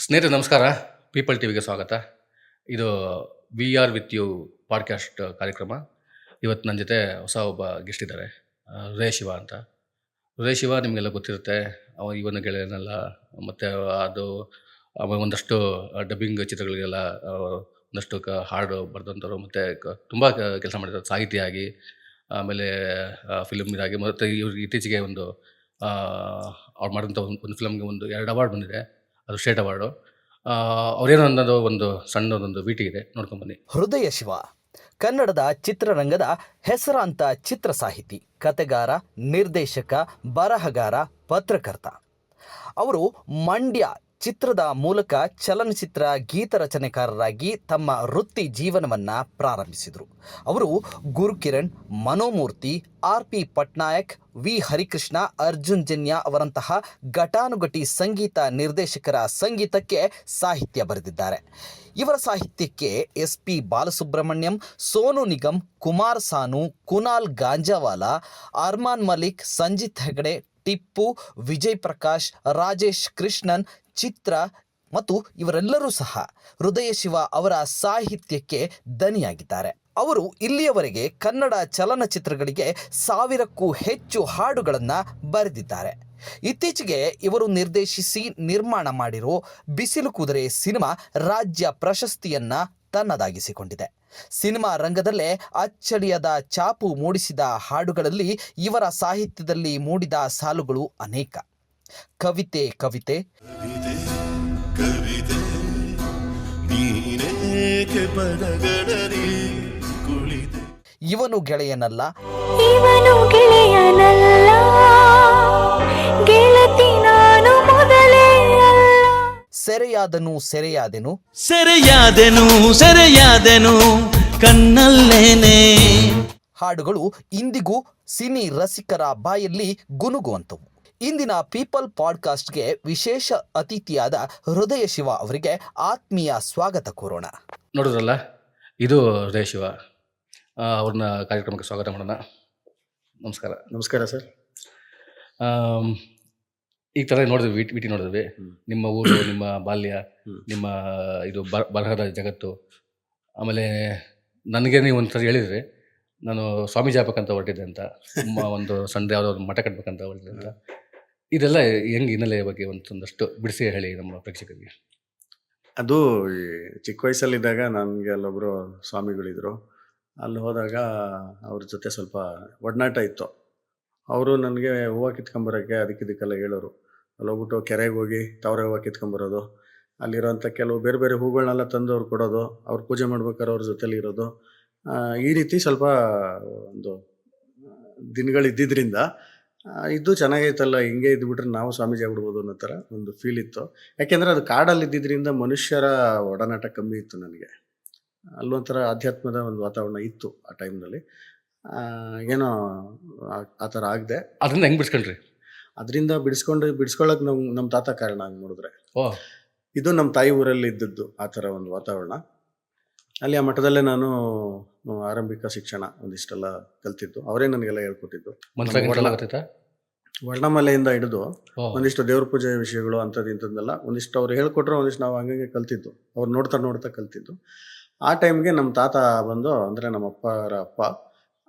ಸ್ನೇಹಿತರೆ, ನಮಸ್ಕಾರ. People T ವಿಗೆ ಸ್ವಾಗತ. ಇದು we are with you podcast ಕಾರ್ಯಕ್ರಮ. ಇವತ್ತು ನನ್ನ ಜೊತೆ ಹೊಸ ಒಬ್ಬ ಗೆಸ್ಟ್ ಇದ್ದಾರೆ. ಹೃದಯ ಶಿವ ಅಂತ. ಹೃದಯ ಶಿವ ನಿಮಗೆಲ್ಲ ಗೊತ್ತಿರುತ್ತೆ. ಅವ, ಇವನ ಗೆಳೆಯನೆಲ್ಲ. ಮತ್ತು ಅದು ಒಂದಷ್ಟು ಡಬ್ಬಿಂಗ್ ಚಿತ್ರಗಳಿಗೆಲ್ಲ ಒಂದಷ್ಟು ಕ ಹಾಡು ಬರೆದಂಥವ್ರು ಮತ್ತು ತುಂಬ ಕೆಲಸ ಮಾಡಿದ್ದಾರೆ ಸಾಹಿತ್ಯ ಆಗಿ ಆಮೇಲೆ ಫಿಲಮ್ ಇದಾಗಿ, ಮತ್ತು ಇವ್ರಿಗೆ ಇತ್ತೀಚೆಗೆ ಒಂದು ಅವ್ರು ಮಾಡಿದಂಥ ಒಂದು ಒಂದು ಫಿಲಮ್ಗೆ ಒಂದು ಎರಡು ಅವಾರ್ಡ್ ಬಂದಿದೆ. ಅದು ಸ್ಟೇಟ್ ಅವಾರ್ಡು. ಅವ್ರೇನೋ ಅನ್ನೋದು ಒಂದು ಸಣ್ಣದೊಂದು ವೀಟಿ ಇದೆ. ನೋಡ್ಕೊಂಬನ್ನಿ ಹೃದಯ ಶಿವ, ಕನ್ನಡದ ಚಿತ್ರರಂಗದ ಹೆಸರಾಂತ ಚಿತ್ರ ಸಾಹಿತಿ, ಕತೆಗಾರ, ನಿರ್ದೇಶಕ, ಬರಹಗಾರ, ಪತ್ರಕರ್ತ. ಅವರು ಮಂಡ್ಯ ಚಿತ್ರದ ಮೂಲಕ ಚಲನಚಿತ್ರ ಗೀತ ರಚನೆಕಾರರಾಗಿ ತಮ್ಮ ವೃತ್ತಿ ಜೀವನವನ್ನು ಪ್ರಾರಂಭಿಸಿದರು. ಅವರು Gurukiran, Manomurthy, R P Patnaik, V Harikrishna, Arjun Janya ಅವರಂತಹ ಘಟಾನುಘಟಿ ಸಂಗೀತ ನಿರ್ದೇಶಕರ ಸಂಗೀತಕ್ಕೆ ಸಾಹಿತ್ಯ ಬರೆದಿದ್ದಾರೆ. ಇವರ ಸಾಹಿತ್ಯಕ್ಕೆ ಎಸ್ ಪಿ ಬಾಲಸುಬ್ರಹ್ಮಣ್ಯಂ, ಸೋನು ನಿಗಮ್, ಕುಮಾರ್ ಸಾನು, ಕುನಾಲ್ ಗಾಂಜಾವಾಲಾ, ಅರ್ಮಾನ್ ಮಲಿಕ್, ಸಂಜಿತ್ ಹೆಗಡೆ, ಟಿಪ್ಪು, ವಿಜಯ್ ಪ್ರಕಾಶ್, ರಾಜೇಶ್ ಕೃಷ್ಣನ್ ಚಿತ್ರ ಮತ್ತು ಇವರೆಲ್ಲರೂ ಸಹ ಹೃದಯ ಶಿವ ಅವರ ಸಾಹಿತ್ಯಕ್ಕೆ ದನಿಯಾಗಿದ್ದಾರೆ ಅವರು ಇಲ್ಲಿಯವರೆಗೆ ಕನ್ನಡ ಚಲನಚಿತ್ರಗಳಿಗೆ ಸಾವಿರಕ್ಕೂ ಹೆಚ್ಚು ಹಾಡುಗಳನ್ನು ಬರೆದಿದ್ದಾರೆ. ಇತ್ತೀಚೆಗೆ ಇವರು ನಿರ್ದೇಶಿಸಿ ನಿರ್ಮಾಣ ಮಾಡಿರೋ ಬಿಸಿಲು ಕುದುರೆ ಸಿನಿಮಾ ರಾಜ್ಯ ಪ್ರಶಸ್ತಿಯನ್ನ ತನ್ನದಾಗಿಸಿಕೊಂಡಿದೆ. ಸಿನಿಮಾ ರಂಗದಲ್ಲೇ ಅಚ್ಚಳಿಯದ ಚಾಪು ಮೂಡಿಸಿದ ಹಾಡುಗಳಲ್ಲಿ ಇವರ ಸಾಹಿತ್ಯದಲ್ಲಿ ಮೂಡಿದ ಸಾಲುಗಳು ಅನೇಕ. ಕವಿತೆ ಕವಿತೆ. ಇವನು ಗೆಳೆಯನಲ್ಲ. ಇವನು ಗೆಳೆಯನಲ್ಲ. ಗೆಳತಿ ನಾನು ಮೊದಲೇ ಅಲ್ಲ. ಸೆರೆಯಾದನು ಸೆರೆಯಾದೆನು. ಸೆರೆಯಾದೆನು ಸೆರೆಯಾದೆನು ಕಣ್ಣಲ್ಲೇನೆ. ಹಾಡುಗಳು ಇಂದಿಗೂ ಸಿನಿ ರಸಿಕರ ಬಾಯಲ್ಲಿ ಗುನುಗುವಂತವು. ಇಂದಿನ ಪೀಪಲ್ ಪಾಡ್ಕಾಸ್ಟ್ಗೆ ವಿಶೇಷ ಅತಿಥಿಯಾದ ಹೃದಯ ಶಿವ ಅವರಿಗೆ ಆತ್ಮೀಯ ಸ್ವಾಗತ ಕೋರೋಣ. ನೋಡಿದ್ರಲ್ಲ ಇದು ಹೃದಯ ಶಿವ. ಅವ್ರನ್ನ ಕಾರ್ಯಕ್ರಮಕ್ಕೆ ಸ್ವಾಗತ ಮಾಡೋಣ. ನಮಸ್ಕಾರ. ನಮಸ್ಕಾರ ಸರ್. ಈ ಥರ ನೋಡಿದ್ವಿ ವಿಟಿ ವಿಟಿ ನೋಡಿದ್ವಿ. ನಿಮ್ಮ ಊರು ನಿಮ್ಮ ಬಾಲ್ಯ ನಿಮ್ಮ ಇದು ಬರ- ಬರಹದ ಜಗತ್ತು. ಆಮೇಲೆ ನನಗೆ ನೀವು ಒಂದು ಸರಿ ಹೇಳಿದ್ರಿ ನಾನು ಸ್ವಾಮೀಜಿ ಆಗ್ಬೇಕಂತ ಹೊರಟಿದ್ದೆ ಅಂತ. ಒಂದು ಸಂಡೆ ಯಾವುದೋ ಒಂದು ಮಠ ಕಟ್ಬೇಕಂತ ಹೊರಟಿದ್ದೆ ಅಂತ. ಇದೆಲ್ಲ ಹೆಂಗೆ ಹಿನ್ನೆಲೆ ಬಗ್ಗೆ ಒಂದೊಂದಷ್ಟು ಬಿಡಿಸಿ ಹೇಳಿ ನಮ್ಮ ಪ್ರೇಕ್ಷಕರಿಗೆ. ಅದು ಚಿಕ್ಕ ವಯಸ್ಸಲ್ಲಿದ್ದಾಗ ನನಗೆ ಅಲ್ಲೊಬ್ಬರು ಸ್ವಾಮಿಗಳಿದ್ರು. ಅಲ್ಲಿ ಹೋದಾಗ ಅವ್ರ ಜೊತೆ ಸ್ವಲ್ಪ ಒಡನಾಟ ಇತ್ತು. ಅವರು ನನಗೆ ಹೂವು ಕಿತ್ಕೊಂಬರೋಕ್ಕೆ ಅದಕ್ಕೆ ಇದಕ್ಕೆಲ್ಲ ಹೇಳೋರು. ಅಲ್ಲಿ ಹೋಗ್ಬಿಟ್ಟು ಕೆರೆಗೆ ಹೋಗಿ ತವರೆ ಹೂವು ಕಿತ್ಕೊಂಬರೋದು ಅಲ್ಲಿರೋಂಥ ಕೆಲವು ಬೇರೆ ಬೇರೆ ಹೂಗಳನ್ನೆಲ್ಲ ತಂದು ಅವ್ರು ಕೊಡೋದು. ಅವ್ರು ಪೂಜೆ ಮಾಡ್ಬೇಕಾದ್ರೆ ಅವ್ರ ಜೊತೆಲಿ ಇರೋದು. ಈ ರೀತಿ ಸ್ವಲ್ಪ ಒಂದು ದಿನಗಳಿದ್ದಿದ್ದರಿಂದ ಇದು ಚೆನ್ನಾಗೈತಲ್ಲ ಹಿಂಗೆ ಇದ್ಬಿಟ್ರೆ ನಾವು ಸ್ವಾಮೀಜಿ ಆಗ್ಬಿಡ್ಬೋದು ಅನ್ನೋ ಥರ ಒಂದು ಫೀಲ್ ಇತ್ತು. ಯಾಕೆಂದರೆ ಅದು ಕಾಡಲ್ಲಿ ಇದ್ದಿದ್ದರಿಂದ ಮನುಷ್ಯರ ಒಡನಾಟ ಕಮ್ಮಿ ಇತ್ತು ನನಗೆ. ಅಲ್ಲೊಂಥರ ಆಧ್ಯಾತ್ಮದ ಒಂದು ವಾತಾವರಣ ಇತ್ತು ಆ ಟೈಮ್ನಲ್ಲಿ ಏನೋ ಆ- ಥರ ಆಗದೆ. ಅದರಿಂದ ಹೆಂಗೆ ಬಿಡ್ಸ್ಕೊಂಡ್ರಿ? ಅದರಿಂದ ಬಿಡಿಸ್ಕೊಂಡು ಬಿಡಿಸ್ಕೊಳ್ಳೋಕೆ ನಮ್ಮ ನಮ್ಮ ತಾತ ಕಾರಣ ಹಂಗೆ ನೋಡಿದ್ರೆ. ಇದು ನಮ್ಮ ತಾಯಿ ಊರಲ್ಲಿ ಇದ್ದದ್ದು ಆ ಥರ ಒಂದು ವಾತಾವರಣ. ಅಲ್ಲಿ ಆ ಮಠದಲ್ಲೇ ನಾನು ಆರಂಭಿಕ ಶಿಕ್ಷಣ ಒಂದಿಷ್ಟೆಲ್ಲ ಕಲ್ತಿದ್ದು. ಅವರೇ ನನಗೆಲ್ಲ ಹೇಳ್ಕೊಟ್ಟಿದ್ದು. ವರ್ಣಮಲೆಯಿಂದ ಹಿಡಿದು ಒಂದಿಷ್ಟು ದೇವ್ರ ಪೂಜೆ ವಿಷಯಗಳು ಅಂಥದ್ದು ಇಂಥದ್ದೆಲ್ಲ ಒಂದಿಷ್ಟು ಅವ್ರು ಹೇಳ್ಕೊಟ್ರೆ ಒಂದಿಷ್ಟು ನಾವು ಹಂಗಂಗೆ ಕಲ್ತಿದ್ದು. ಅವ್ರು ನೋಡ್ತಾ ನೋಡ್ತಾ ಕಲ್ತಿದ್ದು. ಆ ಟೈಮ್ಗೆ ನಮ್ಮ ತಾತ ಬಂದು ಅಂದರೆ ನಮ್ಮ ಅಪ್ಪರ ಅಪ್ಪ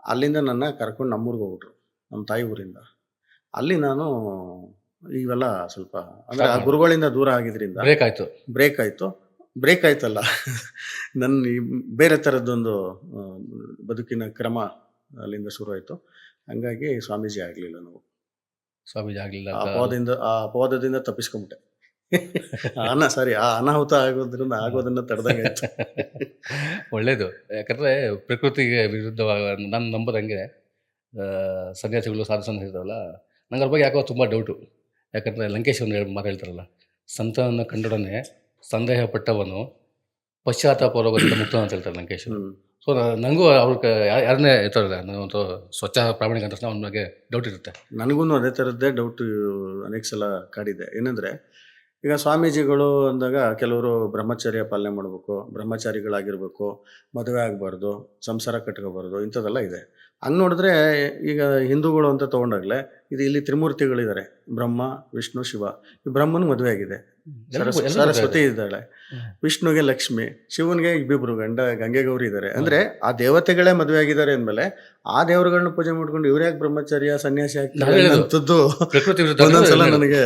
ಅಲ್ಲಿಂದ ನನ್ನ ಕರ್ಕೊಂಡು ನಮ್ಮೂರಿಗೆ ಹೋಗ್ಬಿಟ್ರು ನಮ್ಮ ತಾಯಿ ಊರಿಂದ. ಅಲ್ಲಿ ನಾನು ಇವೆಲ್ಲ ಸ್ವಲ್ಪ ಅಂದರೆ ಆ ಗುರುಗಳಿಂದ ದೂರ ಆಗಿದ್ರಿಂದ ಬ್ರೇಕ್ ಆಯಿತು. ಬ್ರೇಕ್ ಆಯಿತು. ಬ್ರೇಕ್ ಆಯ್ತಲ್ಲ. ನನ್ನ ಈ ಬೇರೆ ಥರದ್ದೊಂದು ಬದುಕಿನ ಕ್ರಮ ಅಲ್ಲಿಂದ ಶುರು ಆಯಿತು ಹಂಗಾಗಿ ಸ್ವಾಮೀಜಿ ಆಗಲಿಲ್ಲ ನಾವು. ಸ್ವಾಮೀಜಿ ಆಗಲಿಲ್ಲ ಅಪವಾದದಿಂದ ಆ ಅಪವಾದದಿಂದ ತಪ್ಪಿಸ್ಕೊಂಬಿಟ್ಟೆ. ಅನ ಸಾರಿ ಆ ಅನಾಹುತ ಆಗೋದ್ರಿಂದ ಆಗೋದನ್ನ ತಡೆದಂಗಾಯ್ತು ಒಳ್ಳೇದು. ಯಾಕಂದರೆ ಪ್ರಕೃತಿಗೆ ವಿರುದ್ಧವಾಗ ನಾನು ನಂಬೋದಂಗೆ ಸನ್ಯಾಸಿಗಳು ಸಾಧು ಸನ್ಯಾಸಿಗಳಲ್ಲ ನಂಗೆ ಅದ್ರ ಬಗ್ಗೆ ಯಾಕೋ ತುಂಬ ಡೌಟು ಯಾಕಂದರೆ ಲಂಕೇಶ್ ಅವ್ರು ಮಾತಾಡ್ತಾರಲ್ಲ ಹೇಳ್ತಾರಲ್ಲ ಸಂತನನ್ನು ಕಂಡೊಡನೆ ಸಂದೇಹ ಪಟ್ಟವನು ಪಶ್ಚಾತ್ತಾಪ ರೋಗದಿಂದ ಮುಕ್ತ ಅಂತ ಹೇಳ್ತಾರೆ ಲಂಕೇಶ್. ಸೊ ನನಗೂ ಅವ್ರ ಯಾರನ್ನೇ ಇರ್ತಾರೆ ನಾನು ಒಂದು ಸ್ವಚ್ಛ ಪ್ರಾಮಾಣಿಕ ಅಂತ ಅವನ ಬಗ್ಗೆ ಡೌಟ್ ಇರುತ್ತೆ. ನನಗೂ ಅದೇ ಥರದ್ದೇ ಡೌಟ್ ಅನೇಕ ಸಲ ಕಾಡಿದೆ. ಏನಂದರೆ ಈಗ ಸ್ವಾಮೀಜಿಗಳು ಅಂದಾಗ ಕೆಲವರು ಬ್ರಹ್ಮಚರ್ಯ ಪಾಲನೆ ಮಾಡಬೇಕು ಬ್ರಹ್ಮಚಾರಿಗಳಾಗಿರ್ಬೇಕು ಮದುವೆ ಆಗಬಾರ್ದು ಸಂಸಾರ ಕಟ್ಕೋಬಾರ್ದು ಇಂಥದ್ದೆಲ್ಲ ಇದೆ. ಹಂಗೆ ನೋಡಿದ್ರೆ ಈಗ ಹಿಂದೂಗಳು ಅಂತ ತೊಗೊಂಡಾಗಲೇ ಇದು ಇಲ್ಲಿ ತ್ರಿಮೂರ್ತಿಗಳಿದ್ದಾರೆ. ಬ್ರಹ್ಮ ವಿಷ್ಣು ಶಿವ. ಈ ಬ್ರಹ್ಮನ ಮದುವೆ ಆಗಿದೆ. ಸರಸ್ವತಿ ಇದ್ದಾಳೆ. ವಿಷ್ಣುಗೆ ಲಕ್ಷ್ಮಿ ಶಿವನಿಗೆ ಇಬ್ಬಿಬ್ರು ಗಂಡ ಗಂಗೆ ಗೌರಿ ಇದ್ದಾರೆ. ಅಂದ್ರೆ ಆ ದೇವತೆಗಳೇ ಮದುವೆ ಆಗಿದ್ದಾರೆ ಅಂದ್ಮೇಲೆ ಆ ದೇವರುಗಳನ್ನ ಪೂಜೆ ಮಾಡ್ಕೊಂಡು ಇವ್ರು ಯಾಕೆ ಬ್ರಹ್ಮಚರ್ಯ ಸನ್ಯಾಸಿ ಆಗ್ತಾರೆ ಅಂತದ್ದು ಪ್ರಕೃತಿ ವಿರುದ್ಧ ಒಂದೊಂದ್ಸಲ ನನಗೆ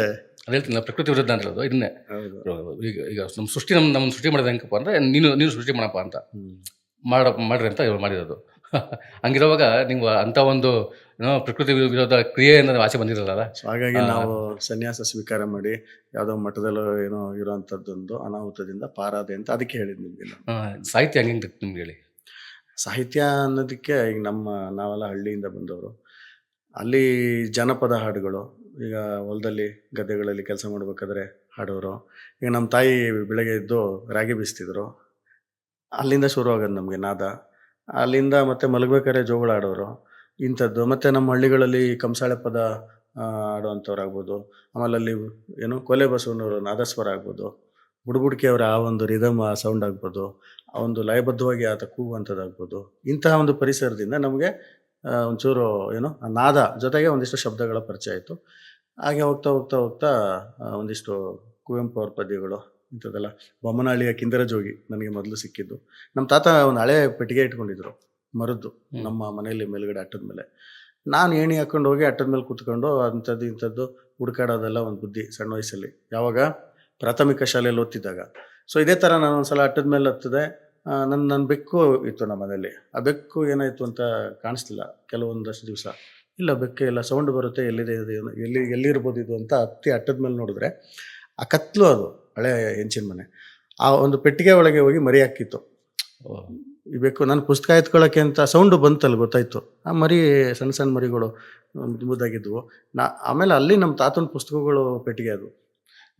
ಹೇಳ್ತೀನಿ ಪ್ರಕೃತಿ ವಿರುದ್ಧ ಅಂತ ಹೇಳೋದು ಇದನ್ನೇ ಈಗ ಈಗ ನಮ್ಮ ಸೃಷ್ಟಿ ನಮ್ಮ ನಮ್ಮ ಸೃಷ್ಟಿ ಮಾಡಿದ ಹೆಂಗಪ್ಪ ಅಂದ್ರೆ ನೀನು ನೀನು ಸೃಷ್ಟಿ ಮಾಡಪ್ಪ ಅಂತ. ಮಾಡಪ್ಪ ಮಾಡ ಮಾಡ್ರಿ ಅಂತ ಇವ್ರು ಮಾಡಿರೋದು. ಹಂಗಿರುವಾಗ ನೀವು ಅಂತ ಒಂದು ಪ್ರಕೃತಿ ವಿರೋಧ ಕ್ರಿಯೆಯಿಂದ ನೀವು ಆಚೆ ಬಂದಿರಲ್ಲ ಸೊ ಹಾಗಾಗಿ ನಾವು ಸನ್ಯಾಸ ಸ್ವೀಕಾರ ಮಾಡಿ ಯಾವುದೋ ಮಠದಲ್ಲೋ ಏನೋ ಇರುವಂತದ್ದೊಂದು ಅನಾಹುತದಿಂದ ಪಾರಾದೆ ಅಂತ ಅದಕ್ಕೆ ಹೇಳಿದ್ ನಿಮಗೆ ಸಾಹಿತ್ಯ ಹಂಗೆ ನಿಮ್ಗೆ ಹೇಳಿ? ಸಾಹಿತ್ಯ ಅನ್ನೋದಕ್ಕೆ ಈಗ ನಮ್ಮ ನಾವೆಲ್ಲ ಹಳ್ಳಿಯಿಂದ ಬಂದವರು. ಅಲ್ಲಿ ಜನಪದ ಹಾಡುಗಳು ಈಗ ಹೊಲದಲ್ಲಿ ಗದ್ದೆಗಳಲ್ಲಿ ಕೆಲಸ ಮಾಡ್ಬೇಕಾದ್ರೆ ಹಾಡೋರು. ಈಗ ನಮ್ಮ ತಾಯಿ ಬೆಳಗ್ಗೆ ಎದ್ದು ರಾಗಿ ಬೀಸ್ತಿದ್ರು. ಅಲ್ಲಿಂದ ಶುರು ಆಗೋದು ನಮಗೆ ನಾದ. ಅಲ್ಲಿಂದ ಮತ್ತೆ ಮಲಗಬೇಕಾದ್ರೆ ಜೋಗಳ ಆಡೋರು. ಇಂಥದ್ದು. ಮತ್ತು ನಮ್ಮ ಹಳ್ಳಿಗಳಲ್ಲಿ ಕಂಸಾಳೆ ಪದ ಆಡುವಂಥವ್ರು ಆಗ್ಬೋದು ಆಮೇಲೆ ಅಲ್ಲಿ ಏನು ಕೊಲೆ ಬಸವನವರು ನಾದಸ್ವರ ಆಗ್ಬೋದು. ಬುಡ್ಬುಡ್ಕಿಯವರ ಆ ಒಂದು ರಿದಮ್ ಆ ಸೌಂಡ್ ಆಗ್ಬೋದು. ಆ ಒಂದು ಲಯಬದ್ಧವಾಗಿ ಆತ ಕೂಗುವಂಥದ್ದಾಗ್ಬೋದು. ಇಂತಹ ಒಂದು ಪರಿಸರದಿಂದ ನಮಗೆ ಒಂಚೂರು ಏನು ನಾದ ಜೊತೆಗೆ ಒಂದಿಷ್ಟು ಶಬ್ದಗಳ ಪರಿಚಯ ಆಯಿತು. ಹಾಗೆ ಹೋಗ್ತಾ ಹೋಗ್ತಾ ಹೋಗ್ತಾ ಒಂದಿಷ್ಟು ಕುವೆಂಪು ಅವ್ರ ಪದ್ಯಗಳು ಇಂಥದ್ದೆಲ್ಲ. ಬೊಮ್ಮನಹಳ್ಳಿಯ ಕಿಂದರ ಜೋಗಿ ನನಗೆ ಮೊದಲು ಸಿಕ್ಕಿದ್ದು. ನಮ್ಮ ತಾತ ಒಂದು ಹಳೆ ಪೆಟ್ಟಿಗೆ ಇಟ್ಕೊಂಡಿದ್ರು ಮರದ್ದು ನಮ್ಮ ಮನೆಯಲ್ಲಿ ಮೇಲ್ಗಡೆ ಅಟ್ಟದ ಮೇಲೆ. ನಾನು ಏಣಿ ಹಾಕೊಂಡು ಹೋಗಿ ಅಟ್ಟದ ಮೇಲೆ ಕೂತ್ಕೊಂಡು ಅಂಥದ್ದು ಇಂಥದ್ದು ಹುಡುಕಾಡೋದೆಲ್ಲ ಒಂದು ಬುದ್ಧಿ ಸಣ್ಣ ವಯಸ್ಸಲ್ಲಿ. ಯಾವಾಗ? ಪ್ರಾಥಮಿಕ ಶಾಲೆಯಲ್ಲಿ ಓದ್ತಿದ್ದಾಗ. ಸೊ ಇದೇ ಥರ ನಾನು ಒಂದ್ಸಲ ಅಟ್ಟದ ಮೇಲೆ ಹತ್ತದೆ. ನನ್ನ ನನ್ನ ಬೆಕ್ಕು ಇತ್ತು ನಮ್ಮ ಮನೆಯಲ್ಲಿ. ಆ ಬೆಕ್ಕು ಏನಾಯಿತು ಅಂತ ಕಾಣಿಸ್ತಿಲ್ಲ. ಕೆಲವೊಂದಷ್ಟು ದಿವಸ. ಇಲ್ಲ ಬೆಕ್ಕೆ ಇಲ್ಲ ಸೌಂಡ್ ಬರುತ್ತೆ ಎಲ್ಲಿದೆ ಎಲ್ಲಿ ಎಲ್ಲಿರ್ಬೋದು ಇದು ಅಂತ ಹತ್ತಿ ಅಟ್ಟದ ಮೇಲೆ ನೋಡಿದ್ರೆ ಆ ಕತ್ಲು ಅದು. ಹಳೆ ಹೆಂಚಿನ ಮನೆ. ಆ ಒಂದು ಪೆಟ್ಟಿಗೆ ಒಳಗೆ ಹೋಗಿ ಮರಿ ಹಾಕಿತ್ತು. ಬೇಕು ನಾನು ಪುಸ್ತಕ ಎತ್ಕೊಳ್ಳೋಕ್ಕೆ ಅಂತ ಸೌಂಡು ಬಂತಲ್ಲ ಗೊತ್ತಾಯ್ತು. ಆ ಮರಿ ಸಣ್ಣ ಸಣ್ಣ ಮರಿಗಳು ಮುದ್ದು ಮುದ್ದಾಗಿದ್ವು. ನಾ ಆಮೇಲೆ ಅಲ್ಲಿ ನಮ್ಮ ತಾತನ ಪುಸ್ತಕಗಳು ಪೆಟ್ಟಿಗೆ ಅದು.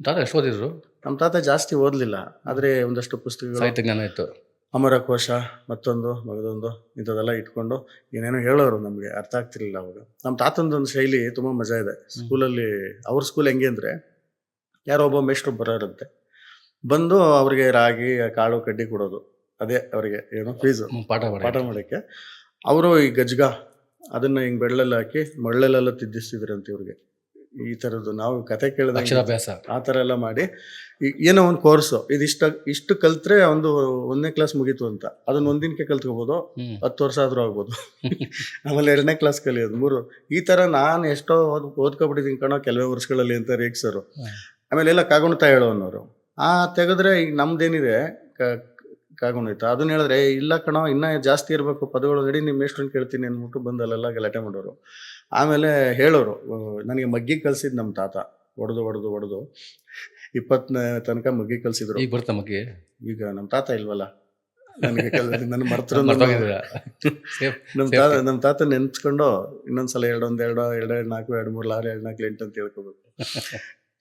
ತಾತ ಎಷ್ಟು ಓದಿದ್ರು? ನಮ್ಮ ತಾತ ಜಾಸ್ತಿ ಓದಲಿಲ್ಲ. ಆದರೆ ಒಂದಷ್ಟು ಪುಸ್ತಕಗಳು ಇತ್ತು. ಅಮರಕೋಶ ಮತ್ತೊಂದು ಮಗದೊಂದು ಇಂಥದ್ದೆಲ್ಲ ಇಟ್ಕೊಂಡು ಏನೇನೋ ಹೇಳೋರು ನಮಗೆ. ಅರ್ಥ ಆಗ್ತಿರ್ಲಿಲ್ಲ ಅವಾಗ. ನಮ್ಮ ತಾತಂದೊಂದು ಶೈಲಿ ತುಂಬ ಮಜಾ ಇದೆ. ಸ್ಕೂಲಲ್ಲಿ ಅವ್ರ ಸ್ಕೂಲ್ ಹೆಂಗೆ ಅಂದರೆ ಯಾರೋ ಒಬ್ಬ ಮೇಷ್ಟ್ರು ಬರೋರಂತೆ. ಬಂದು ಅವ್ರಿಗೆ ರಾಗಿ ಕಾಳು ಕಡ್ಡಿ ಕೊಡೋದು. ಅದೇ ಅವರಿಗೆ ಏನೋ ಫೀಸು ಪಾಠ ಪಾಠ ಮಾಡಿ ಮಾಡೋಕ್ಕೆ ಅವರು ಈ ಗಜ್ಗ ಅದನ್ನ ಹಿಂಗೆ ಬೆಳ್ಳಲ್ಲಿ ಹಾಕಿ ಮಳ್ಳಲೆಲ್ಲ ತಿದ್ದಿಸ್ತಿದ್ರಂತೆ ಇವ್ರಿಗೆ. ಈ ಥರದ್ದು ನಾವು ಕತೆ ಕೇಳಿದ ಅಕ್ಷರಾಭ್ಯಾಸ. ಆ ಥರ ಎಲ್ಲ ಮಾಡಿ. ಏನೋ ಒಂದು ಕೋರ್ಸು ಇದಿಷ್ಟ ಇಷ್ಟು ಕಲ್ತ್ರೆ ಒಂದು ಒಂದನೇ ಕ್ಲಾಸ್ ಮುಗೀತು ಅಂತ. ಅದನ್ನ ಒಂದಿನಕ್ಕೆ ಕಲ್ತ್ಕೋಬೋದು. ಹತ್ತು ವರ್ಷ ಆದರೂ ಆಗ್ಬೋದು. ಆಮೇಲೆ ಎರಡನೇ ಕ್ಲಾಸ್ ಕಲಿಯೋದು. ಮೂರು ಈ ಥರ ನಾನು ಎಷ್ಟೋ ಓದ್ ಓದ್ಕೊಬಿಟ್ಟಿದ್ದೀನಿ ಕಣೋ ಕೆಲವೇ ವರ್ಷಗಳಲ್ಲಿ ಅಂತ ರೇಗ್ಸರು. ಆಮೇಲೆ ಎಲ್ಲ ಕಾಗುಣಿತ ಹೇಳೋನವರು ಅನ್ನೋರು. ಆ ತೆಗೆದ್ರೆ ಈಗ ನಮ್ದೇನಿದೆ ಕ ಕಾಗುಣಿತ ಅದನ್ನ ಹೇಳಿದ್ರೆ ಇಲ್ಲ ಕಣೋ ಇನ್ನೂ ಜಾಸ್ತಿ ಇರಬೇಕು ಪದಗಳು ನಡಿ ನಿಮ್ಮ ಎಷ್ಟು ಕೇಳ್ತೀನಿ ಅಂದ್ಬಿಟ್ಟು ಬಂದು ಅಲ್ಲೆಲ್ಲ ಗಲಾಟೆ ಮಾಡೋರು. ಆಮೇಲೆ ಹೇಳೋರು ನನಗೆ ಮಗ್ಗಿ ಕಲ್ಸಿದ್ ನಮ್ಮ ತಾತ. ಹೊಡೆದು ಹೊಡೆದು ಹೊಡೆದು ಇಪ್ಪತ್ತನೇ ತನಕ ಮಗ್ಗಿ ಕಲ್ಸಿದ್ರು. ಈಗ ಬರ್ತಾ ಮಗ್ಗಿ? ಈಗ ನಮ್ಮ ತಾತ ಇಲ್ವಲ್ಲ? ನನಗೆ ನನ್ನ ಮರ್ತರು? ನಮ್ಮ ತಾತ ನಮ್ಮ ತಾತ ನೆನ್ಸ್ಕೊಂಡು ಇನ್ನೊಂದ್ಸಲ ಎರಡೊಂದು ಎರಡು ಎರಡು ಎರಡು ನಾಲ್ಕು ಎರಡು ಮೂರು ಆರು ಎರಡು ನಾಲ್ಕು ಎಂಟು ಅಂತ ಹೇಳ್ಕೋಬೇಕು.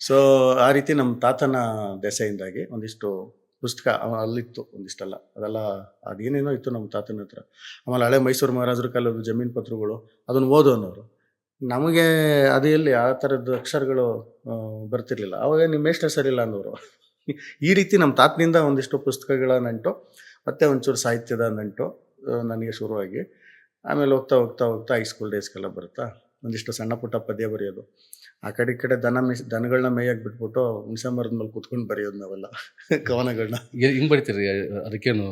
ಸೊ ಆ ರೀತಿ ನಮ್ಮ ತಾತನ ದೆಸೆಯಿಂದಾಗಿ ಒಂದಿಷ್ಟು ಪುಸ್ತಕ ಅಲ್ಲಿತ್ತು ಒಂದಿಷ್ಟೆಲ್ಲ. ಅದೆಲ್ಲ ಅದೇನೇನೋ ಇತ್ತು ನಮ್ಮ ತಾತನ ಹತ್ರ. ಆಮೇಲೆ ಹಳೆ ಮೈಸೂರು ಮಹಾರಾಜರ ಕಾಲದ ಜಮೀನು ಪತ್ರಗಳು, ಅದನ್ನು ಓದು ಅನ್ನೋರು. ನಮಗೆ ಅದು ಎಲ್ಲಿ ಆ ಥರದ ಅಕ್ಷರಗಳು ಬರ್ತಿರ್ಲಿಲ್ಲ. ಅವಾಗ ನಿಮ್ಮ ಮೇಷ್ಟ್ರ ಇಲ್ಲ ಅನ್ನೋರು. ಈ ರೀತಿ ನಮ್ಮ ತಾತನಿಂದ ಒಂದಿಷ್ಟು ಪುಸ್ತಕಗಳ ನಂಟು, ಮತ್ತು ಒಂಚೂರು ಸಾಹಿತ್ಯದ ನಂಟು ನನಗೆ ಶುರುವಾಗಿ. ಆಮೇಲೆ ಹೋಗ್ತಾ ಹೋಗ್ತಾ ಹೋಗ್ತಾ ಹೈಸ್ಕೂಲ್ ಡೇಸ್ಗೆಲ್ಲ ಬರುತ್ತಾ? ಒಂದಿಷ್ಟು ಸಣ್ಣ ಪುಟ್ಟ ಪದ್ಯ ಬರೆಯೋದು. ಆ ಕಡೆ ಈ ಕಡೆ ದನ ಮೇಸ್ ದನಗಳನ್ನ ಮೇಯಕ್ಕೆ ಬಿಟ್ಬಿಟ್ಟು ಹುಣಸೆ ಮರದ ಮೇಲೆ ಕುತ್ಕೊಂಡು ಬರೆಯೋದು ನಾವೆಲ್ಲ. ಕವನಗಳನ್ನ ಹಿಂಗೆ ಬರಿತೀರಿ ಅದಕ್ಕೇನು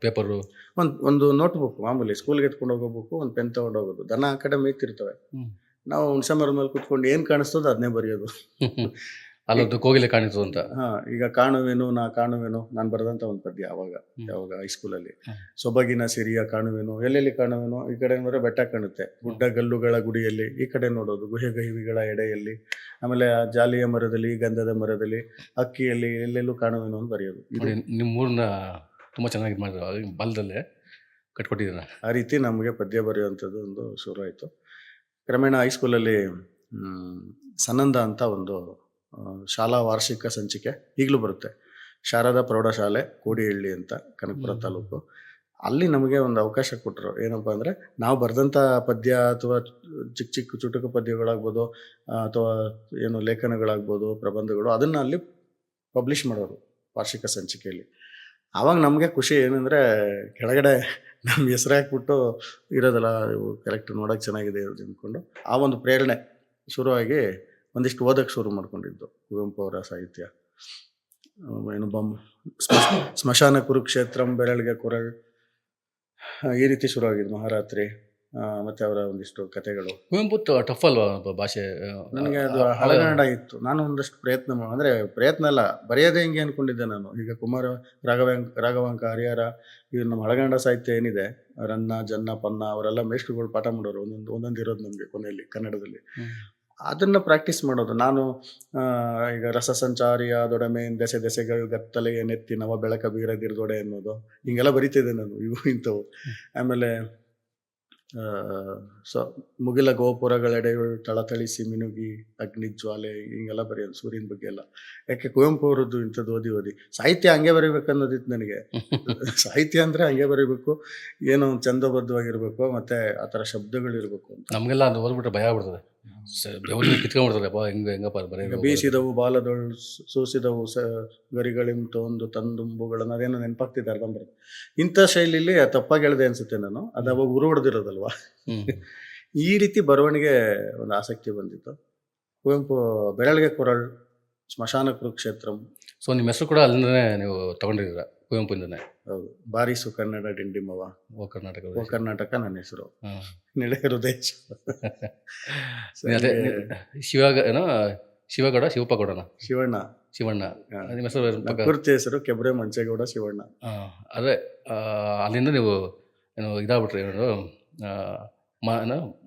ಪೇಪರು? ಒಂದು ಒಂದು ನೋಟ್ ಬುಕ್ ಮಾಮೂಲಿ ಸ್ಕೂಲ್ಗೆ ಎತ್ಕೊಂಡು ಹೋಗೋಬೇಕು ಒಂದು ಪೆನ್ ತೊಗೊಂಡು ಹೋಗೋದು. ದನ ಆ ಕಡೆ ಮೇಯ್ತಿರ್ತವೆ. ನಾವು ಹುಣಸೆ ಮರದ ಮೇಲೆ ಕುತ್ಕೊಂಡು ಏನು ಕಾಣಿಸ್ತದೋ ಅದನ್ನೇ ಬರೆಯೋದು. ಅಲ್ಲೊಂದು ಕೋಗಿಲೆ ಕಾಣಿತು ಅಂತ. ಹಾ ಈಗ ಕಾಣುವೆನು ನಾ ಕಾಣುವೆನು ನಾನು ಬರೆದಂತ ಒಂದು ಪದ್ಯ ಅವಾಗ. ಯಾವಾಗ ಹೈಸ್ಕೂಲಲ್ಲಿ ಅಲ್ಲಿ. ಸೊಬಗಿನ ಸಿರಿಯ ಕಾಣುವೆನು ಎಲ್ಲೆಲ್ಲಿ ಕಾಣುವೆನು ಈ ಕಡೆ ನೋಡಿದ್ರೆ ಬೆಟ್ಟ ಕಾಣುತ್ತೆ. ಗುಡ್ಡ ಗಲ್ಲುಗಳ ಗುಡಿಯಲ್ಲಿ ಈ ಕಡೆ ನೋಡೋದು ಗುಹೆ ಗಹಿವಿಗಳ ಎಡೆಯಲ್ಲಿ ಆಮೇಲೆ ಆ ಜಾಲಿಯ ಮರದಲ್ಲಿ ಗಂಧದ ಮರದಲ್ಲಿ ಅಕ್ಕಿಯಲ್ಲಿ ಎಲ್ಲೆಲ್ಲೂ ಕಾಣುವೆನು ಅಂತ ಬರೆಯೋದು. ಇದು ನಿಮ್ಮ ಊರನ್ನ ತುಂಬ ಚೆನ್ನಾಗಿ ಮಾಡಿದ್ರು. ಬಲದಲ್ಲೇ ಕಟ್ಕೊಟ್ಟಿದ್ದೀರ. ಆ ರೀತಿ ನಮಗೆ ಪದ್ಯ ಬರೆಯುವಂಥದ್ದು ಒಂದು ಶುರು ಆಯಿತು. ಕ್ರಮೇಣ ಹೈಸ್ಕೂಲಲ್ಲಿ ಸನಂದ ಅಂತ ಒಂದು ಶಾಲಾ ವಾರ್ಷಿಕ ಸಂಚಿಕೆ ಈಗಲೂ ಬರುತ್ತೆ. ಶಾರದಾ ಪ್ರೌಢಶಾಲೆ ಕೋಡಿಹಳ್ಳಿ ಅಂತ ಕನಕಪುರ. ತಾಲೂಕು. ಅಲ್ಲಿ ನಮಗೆ ಒಂದು ಅವಕಾಶ ಕೊಟ್ಟರು ಏನಪ್ಪ ಅಂದರೆ ನಾವು ಬರೆದಂಥ ಪದ್ಯ ಅಥವಾ ಚಿಕ್ಕ ಚಿಕ್ಕ ಚುಟುಕು ಪದ್ಯಗಳಾಗ್ಬೋದು ಅಥವಾ ಏನು ಲೇಖನಗಳಾಗ್ಬೋದು ಪ್ರಬಂಧಗಳು ಅದನ್ನು ಅಲ್ಲಿ ಪಬ್ಲಿಷ್ ಮಾಡೋರು ವಾರ್ಷಿಕ ಸಂಚಿಕೆಯಲ್ಲಿ. ಆವಾಗ ನಮಗೆ ಖುಷಿ ಏನಂದರೆ ಕೆಳಗಡೆ ನಮ್ಮ ಹೆಸರು ಹಾಕ್ಬಿಟ್ಟು ಇರೋದಲ್ಲ ಇವು ಕರೆಕ್ಟ್ ನೋಡೋಕೆ ಚೆನ್ನಾಗಿದೆ ಅಂದ್ಕೊಂಡು ಆ ಒಂದು ಪ್ರೇರಣೆ ಶುರುವಾಗಿ ಒಂದಿಷ್ಟು ಓದಕ್ಕೆ ಶುರು ಮಾಡ್ಕೊಂಡಿದ್ದು ಕುವೆಂಪು ಅವರ ಸಾಹಿತ್ಯ. ಏನು ಬಮ್ ಸ್ಮಶಾನ ಕುರುಕ್ಷೇತ್ರಂ ಬೆರಳಿಗೆ ಕುರ ಈ ರೀತಿ ಶುರು ಆಗಿದ್ದು ಮಹಾರಾತ್ರಿ. ಮತ್ತು ಅವರ ಒಂದಿಷ್ಟು ಕಥೆಗಳು. ಕುವೆಂಪು ಟಫ್ ಅಲ್ವಾ ಭಾಷೆ? ನನಗೆ ಅದು ಹಳೆಗನ್ನಡ ಇತ್ತು. ನಾನು ಒಂದಷ್ಟು ಪ್ರಯತ್ನ ಅಂದರೆ ಪ್ರಯತ್ನ ಅಲ್ಲ ಬರೆಯೋದೇ ಹೆಂಗೆ ಅಂದ್ಕೊಂಡಿದ್ದೆ ನಾನು. ಈಗ ಕುಮಾರ ರಾಘವಂಕ ರಾಘವಾಂಕ ಹರಿಹರ ಇವ್ರು ನಮ್ಮ ಹಳಗನ್ನಡ ಸಾಹಿತ್ಯ ಏನಿದೆ ರನ್ನ ಜನ್ನ ಪನ್ನ ಅವರೆಲ್ಲ ಮೇಷ್ಟ್ರುಗಳು ಪಾಠ ಮಾಡೋರು ಒಂದೊಂದು ಒಂದೊಂದು ಇರೋದು ನಮಗೆ ಕೊನೆಯಲ್ಲಿ ಕನ್ನಡದಲ್ಲಿ. ಅದನ್ನ ಪ್ರಾಕ್ಟೀಸ್ ಮಾಡೋದು. ನಾನು ಈಗ ರಸ ಸಂಚಾರಿಯ ದೊಡಮೆ ದೆಸೆ ದೆಸೆಗಳು ಗತ್ತಲೆಯ ನೆತ್ತಿ ನವ ಬೆಳಕ ಬೀರದಿರ್ದೊಡೆ ಅನ್ನೋದು ಹಿಂಗೆಲ್ಲ ಬರಿತಿದ್ದೆ ನಾನು ಇವು ಇಂಥವು. ಆಮೇಲೆ ಸೊ ಮುಗಿಲ ಗೋಪುರಗಳೆಡೆಗಳು ತಳತಳಿಸಿ ಮಿನುಗಿ ಅಗ್ನಿ ಜ್ವಾಲೆ ಹಿಂಗೆಲ್ಲ ಬರೆಯೋದು ಸೂರ್ಯನ ಬಗ್ಗೆ ಎಲ್ಲ. ಯಾಕೆ ಕುವೆಂಪು ಅವರದ್ದು ಇಂಥದ್ದು ಓದಿ ಓದಿ. ಸಾಹಿತ್ಯ ಹಂಗೆ ಬರೀಬೇಕು ಅನ್ನೋದಿತ್ತು ನನಗೆ. ಸಾಹಿತ್ಯ ಅಂದರೆ ಹಂಗೆ ಬರೀಬೇಕು ಏನೋ ಚಂದಬದ್ಧವಾಗಿರಬೇಕು ಮತ್ತು ಆ ಥರ ಶಬ್ದಗಳಿರಬೇಕು ಅಂತ. ನಮಗೆಲ್ಲ ಅದು ಓದ್ಬಿಟ್ರೆ ಭಯ ಆಗ್ಬಿಡ್ತದೆ. ಹೆಂಗೆ ಹೆಂಗಪ್ಪ ಬರೀ ಬೀಸಿದವು ಬಾಲದೊಳು ಸೂಸಿದವು ಸ ಗರಿಗಳಿಂತು ಒಂದು ತಂದುಂಬುಗಳನ್ನು ಅದೇನೋ ನೆನಪಾಗ್ತಿದೆ ಅರ್ಧಂಬರ್ಧ ಇಂಥ ಶೈಲಿಲಿ ತಪ್ಪಾಗಿ ಹೇಳಿದೆ ಅನ್ಸುತ್ತೆ ನಾನು. ಅದು ಅವಾಗ ಉರು ಹೊಡೆದಿರೋದಲ್ವ ಈ ರೀತಿ ಬರವಣಿಗೆ ಒಂದು ಆಸಕ್ತಿ ಬಂದಿತ್ತು. ಕುವೆಂಪು ಬೆರಳಿಗೆ ಕೊರಳ್ ಸ್ಮಶಾನ ಕುರುಕ್ಷೇತ್ರಂ. ಸೊ ನಿಮ್ಮ ಹೆಸರು ಕೂಡ ಅಲ್ಲಿಂದನೇ ನೀವು ತಗೊಂಡಿದ್ದೀರ? ಕುವೆಂಪುಯಿಂದನೇ ಹೌದು. ಬಾರಿಸು ಕನ್ನಡ ಡಿಂಡಿಮವ ಓ ಕರ್ನಾಟಕ ಓ ಕರ್ನಾಟಕ ನನ್ನ ಹೆಸರು. ನೆಳೆ ಹೃದಯ ಅದೇ ಶಿವಾಗ ಏನೋ ಶಿವಗೌಡ ಶಿವಪ್ಪಗೌಡನ? ಶಿವಣ್ಣ. ಶಿವಣ್ಣ. ಹಾ. ನಿಮ್ಮ ಹೆಸರು ಪೂರ್ತಿ ಹೆಸರು ಕೆಬ್ರೆ ಮಂಚೇಗೌಡ ಶಿವಣ್ಣ. ಅದೇ ಅಲ್ಲಿಂದ ನೀವು ಏನು ಇದಾಗ್ಬಿಟ್ರಿ ಏನು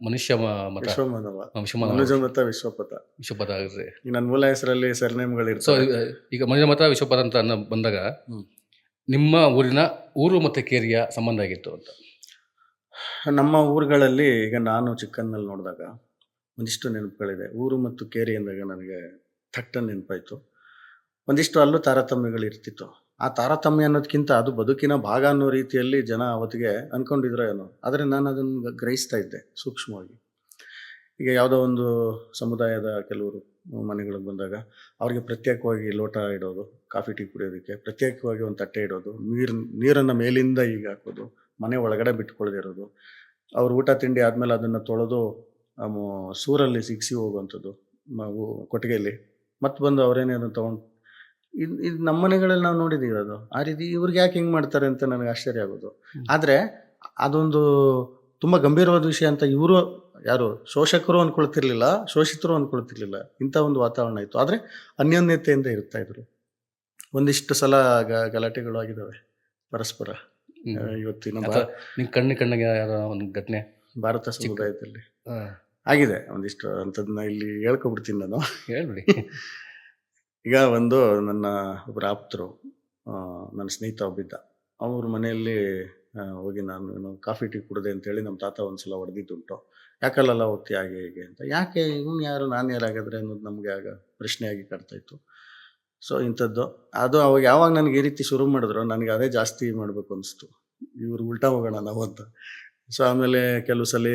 ಮನುಷ್ಯ ಮತ ವಿಶ್ವಮಾನ ಮನುಜಮತ ವಿಶ್ವಪಥ. ವಿಶ್ವಪದ ಆಗ್ರಿ. ಈಗ ನನ್ನ ಮೂಲ ಹೆಸರಲ್ಲಿ ಸೊ ಸರ್ನೇಮ್ಗಳಿರ್ತವೆ ಈಗ ಮನುಷ್ಯ ಮತ ವಿಶ್ವಪದ ಅಂತ ಅನ್ನೋ ಬಂದಾಗ. ನಿಮ್ಮ ಊರಿನ ಊರು ಮತ್ತು ಕೇರಿಯ ಸಂಬಂಧ ಆಗಿತ್ತು ಅಂತ? ನಮ್ಮ ಊರುಗಳಲ್ಲಿ ಈಗ ನಾನು ಚಿಕ್ಕನ್ನಲ್ಲಿ ನೋಡಿದಾಗ ಒಂದಿಷ್ಟು ನೆನಪುಗಳಿದೆ. ಊರು ಮತ್ತು ಕೇರಿ ಅಂದಾಗ ನನಗೆ ಥಟ್ಟ ನೆನಪಾಯಿತು. ಒಂದಿಷ್ಟು ಅಲ್ಲೂ ತಾರತಮ್ಯಗಳು ಇರ್ತಿತ್ತು. ಆ ತಾರತಮ್ಯ ಅನ್ನೋದಕ್ಕಿಂತ ಅದು ಬದುಕಿನ ಭಾಗ ಅನ್ನೋ ರೀತಿಯಲ್ಲಿ ಜನ ಅವತ್ತಿಗೆ ಅಂದ್ಕೊಂಡಿದ್ರೋ ಏನೋ. ಆದರೆ ನಾನು ಅದನ್ನು ಗ್ರಹಿಸ್ತಾ ಇದ್ದೆ ಸೂಕ್ಷ್ಮವಾಗಿ. ಈಗ ಯಾವುದೋ ಒಂದು ಸಮುದಾಯದ ಕೆಲವರು ಮನೆಗಳಿಗೆ ಬಂದಾಗ ಅವ್ರಿಗೆ ಪ್ರತ್ಯೇಕವಾಗಿ ಲೋಟ ಇಡೋದು ಕಾಫಿ ಟೀ ಕುಡಿಯೋದಕ್ಕೆ ಪ್ರತ್ಯೇಕವಾಗಿ ಒಂದು ತಟ್ಟೆ ಇಡೋದು ನೀರು ನೀರನ್ನು ಮೇಲಿಂದ ಈಗ ಹಾಕೋದು ಮನೆ ಒಳಗಡೆ ಬಿಟ್ಕೊಳ್ದಿರೋದು ಅವ್ರು ಊಟ ತಿಂಡಿ ಆದಮೇಲೆ ಅದನ್ನು ತೊಳೆದು ಸೂರಲ್ಲಿ ಸಿಗಿಸಿ ಹೋಗುವಂಥದ್ದು ಕೊಟ್ಟಿಗೆಯಲ್ಲಿ. ಮತ್ತೆ ಬಂದು ಅವರೇನೇ ಅದನ್ನು ತೊಗೊಂಡು ಇದು ಇದು ನಮ್ಮ ಮನೆಗಳಲ್ಲಿ ನಾವು ನೋಡಿದ್ದೀವಿ ಅದು. ಆ ರೀತಿ ಇವ್ರಿಗೆ ಯಾಕೆ ಹಿಂಗೆ ಮಾಡ್ತಾರೆ ಅಂತ ನನಗೆ ಆಶ್ಚರ್ಯ ಆಗೋದು. ಆದರೆ ಅದೊಂದು ತುಂಬ ಗಂಭೀರವಾದ ವಿಷಯ ಅಂತ ಇವರು ಯಾರು ಶೋಷಕರು ಅಂದ್ಕೊಳ್ತಿರ್ಲಿಲ್ಲ ಶೋಷಿತರು ಅಂದ್ಕೊಳ್ತಿರ್ಲಿಲ್ಲ ಇಂಥ ಒಂದು ವಾತಾವರಣ ಇತ್ತು. ಆದರೆ ಅನ್ಯೋನ್ಯತೆಯಿಂದ ಇರ್ತಾ ಇದ್ರು. ಒಂದಿಷ್ಟು ಸಲ ಗ- ಗಲಾಟೆಗಳು ಆಗಿದ್ದಾವೆ ಪರಸ್ಪರ. ಇವತ್ತಿನ ನಿಮ್ಮ ಕಣ್ಣು ಕಣ್ಣಿಗೆ ಯಾರೋ ಒಂದು ಘಟನೆ ಭಾರತ ಸಮುದಾಯದಲ್ಲಿ. ಆಗಿದೆ. ಒಂದಿಷ್ಟು ಅಂಥದ್ದನ್ನ ಇಲ್ಲಿ ಹೇಳ್ಕೊಬಿಡ್ತೀನಿ ನಾನು. ಹೇಳ್ಬಿಡಿ. ಈಗ ಒಂದು ನನ್ನ ಒಬ್ಬರ ಆಪ್ತರು ನನ್ನ ಸ್ನೇಹಿತ ಒಬ್ಬಿದ್ದ. ಅವ್ರ ಮನೆಯಲ್ಲಿ ಹೋಗಿ ನಾನು ಏನು ಕಾಫಿ ಟೀ ಕುಡಿದೆ ಅಂತೇಳಿ ನಮ್ಮ ತಾತ ಒಂದ್ಸಲ ಹೊಡೆದಿದ್ದುಂಟು. ಯಾಕಲ್ಲ ಹೋಗ್ತಿ ಹಾಗೆ ಹೀಗೆ ಅಂತ. ಯಾಕೆ ಇವ್ನು ಯಾರು ನಾನು ಯಾರಾಗಾದ್ರೆ ಅನ್ನೋದು ನಮಗೆ ಆಗ ಪ್ರಶ್ನೆಯಾಗಿ ಕಾಡ್ತಾ ಇತ್ತು. ಸೊ ಇಂಥದ್ದು. ಅದು ಅವಾಗ ಯಾವಾಗ ನನಗೆ ಈ ರೀತಿ ಶುರು ಮಾಡಿದ್ರು ನನಗೆ ಅದೇ ಜಾಸ್ತಿ ಮಾಡಬೇಕು ಅನಿಸ್ತು. ಇವ್ರು ಉಲ್ಟಾ ಹೋಗೋಣ ನಾವು ಅಂತ. ಸೊ ಆಮೇಲೆ ಕೆಲವು ಸಲ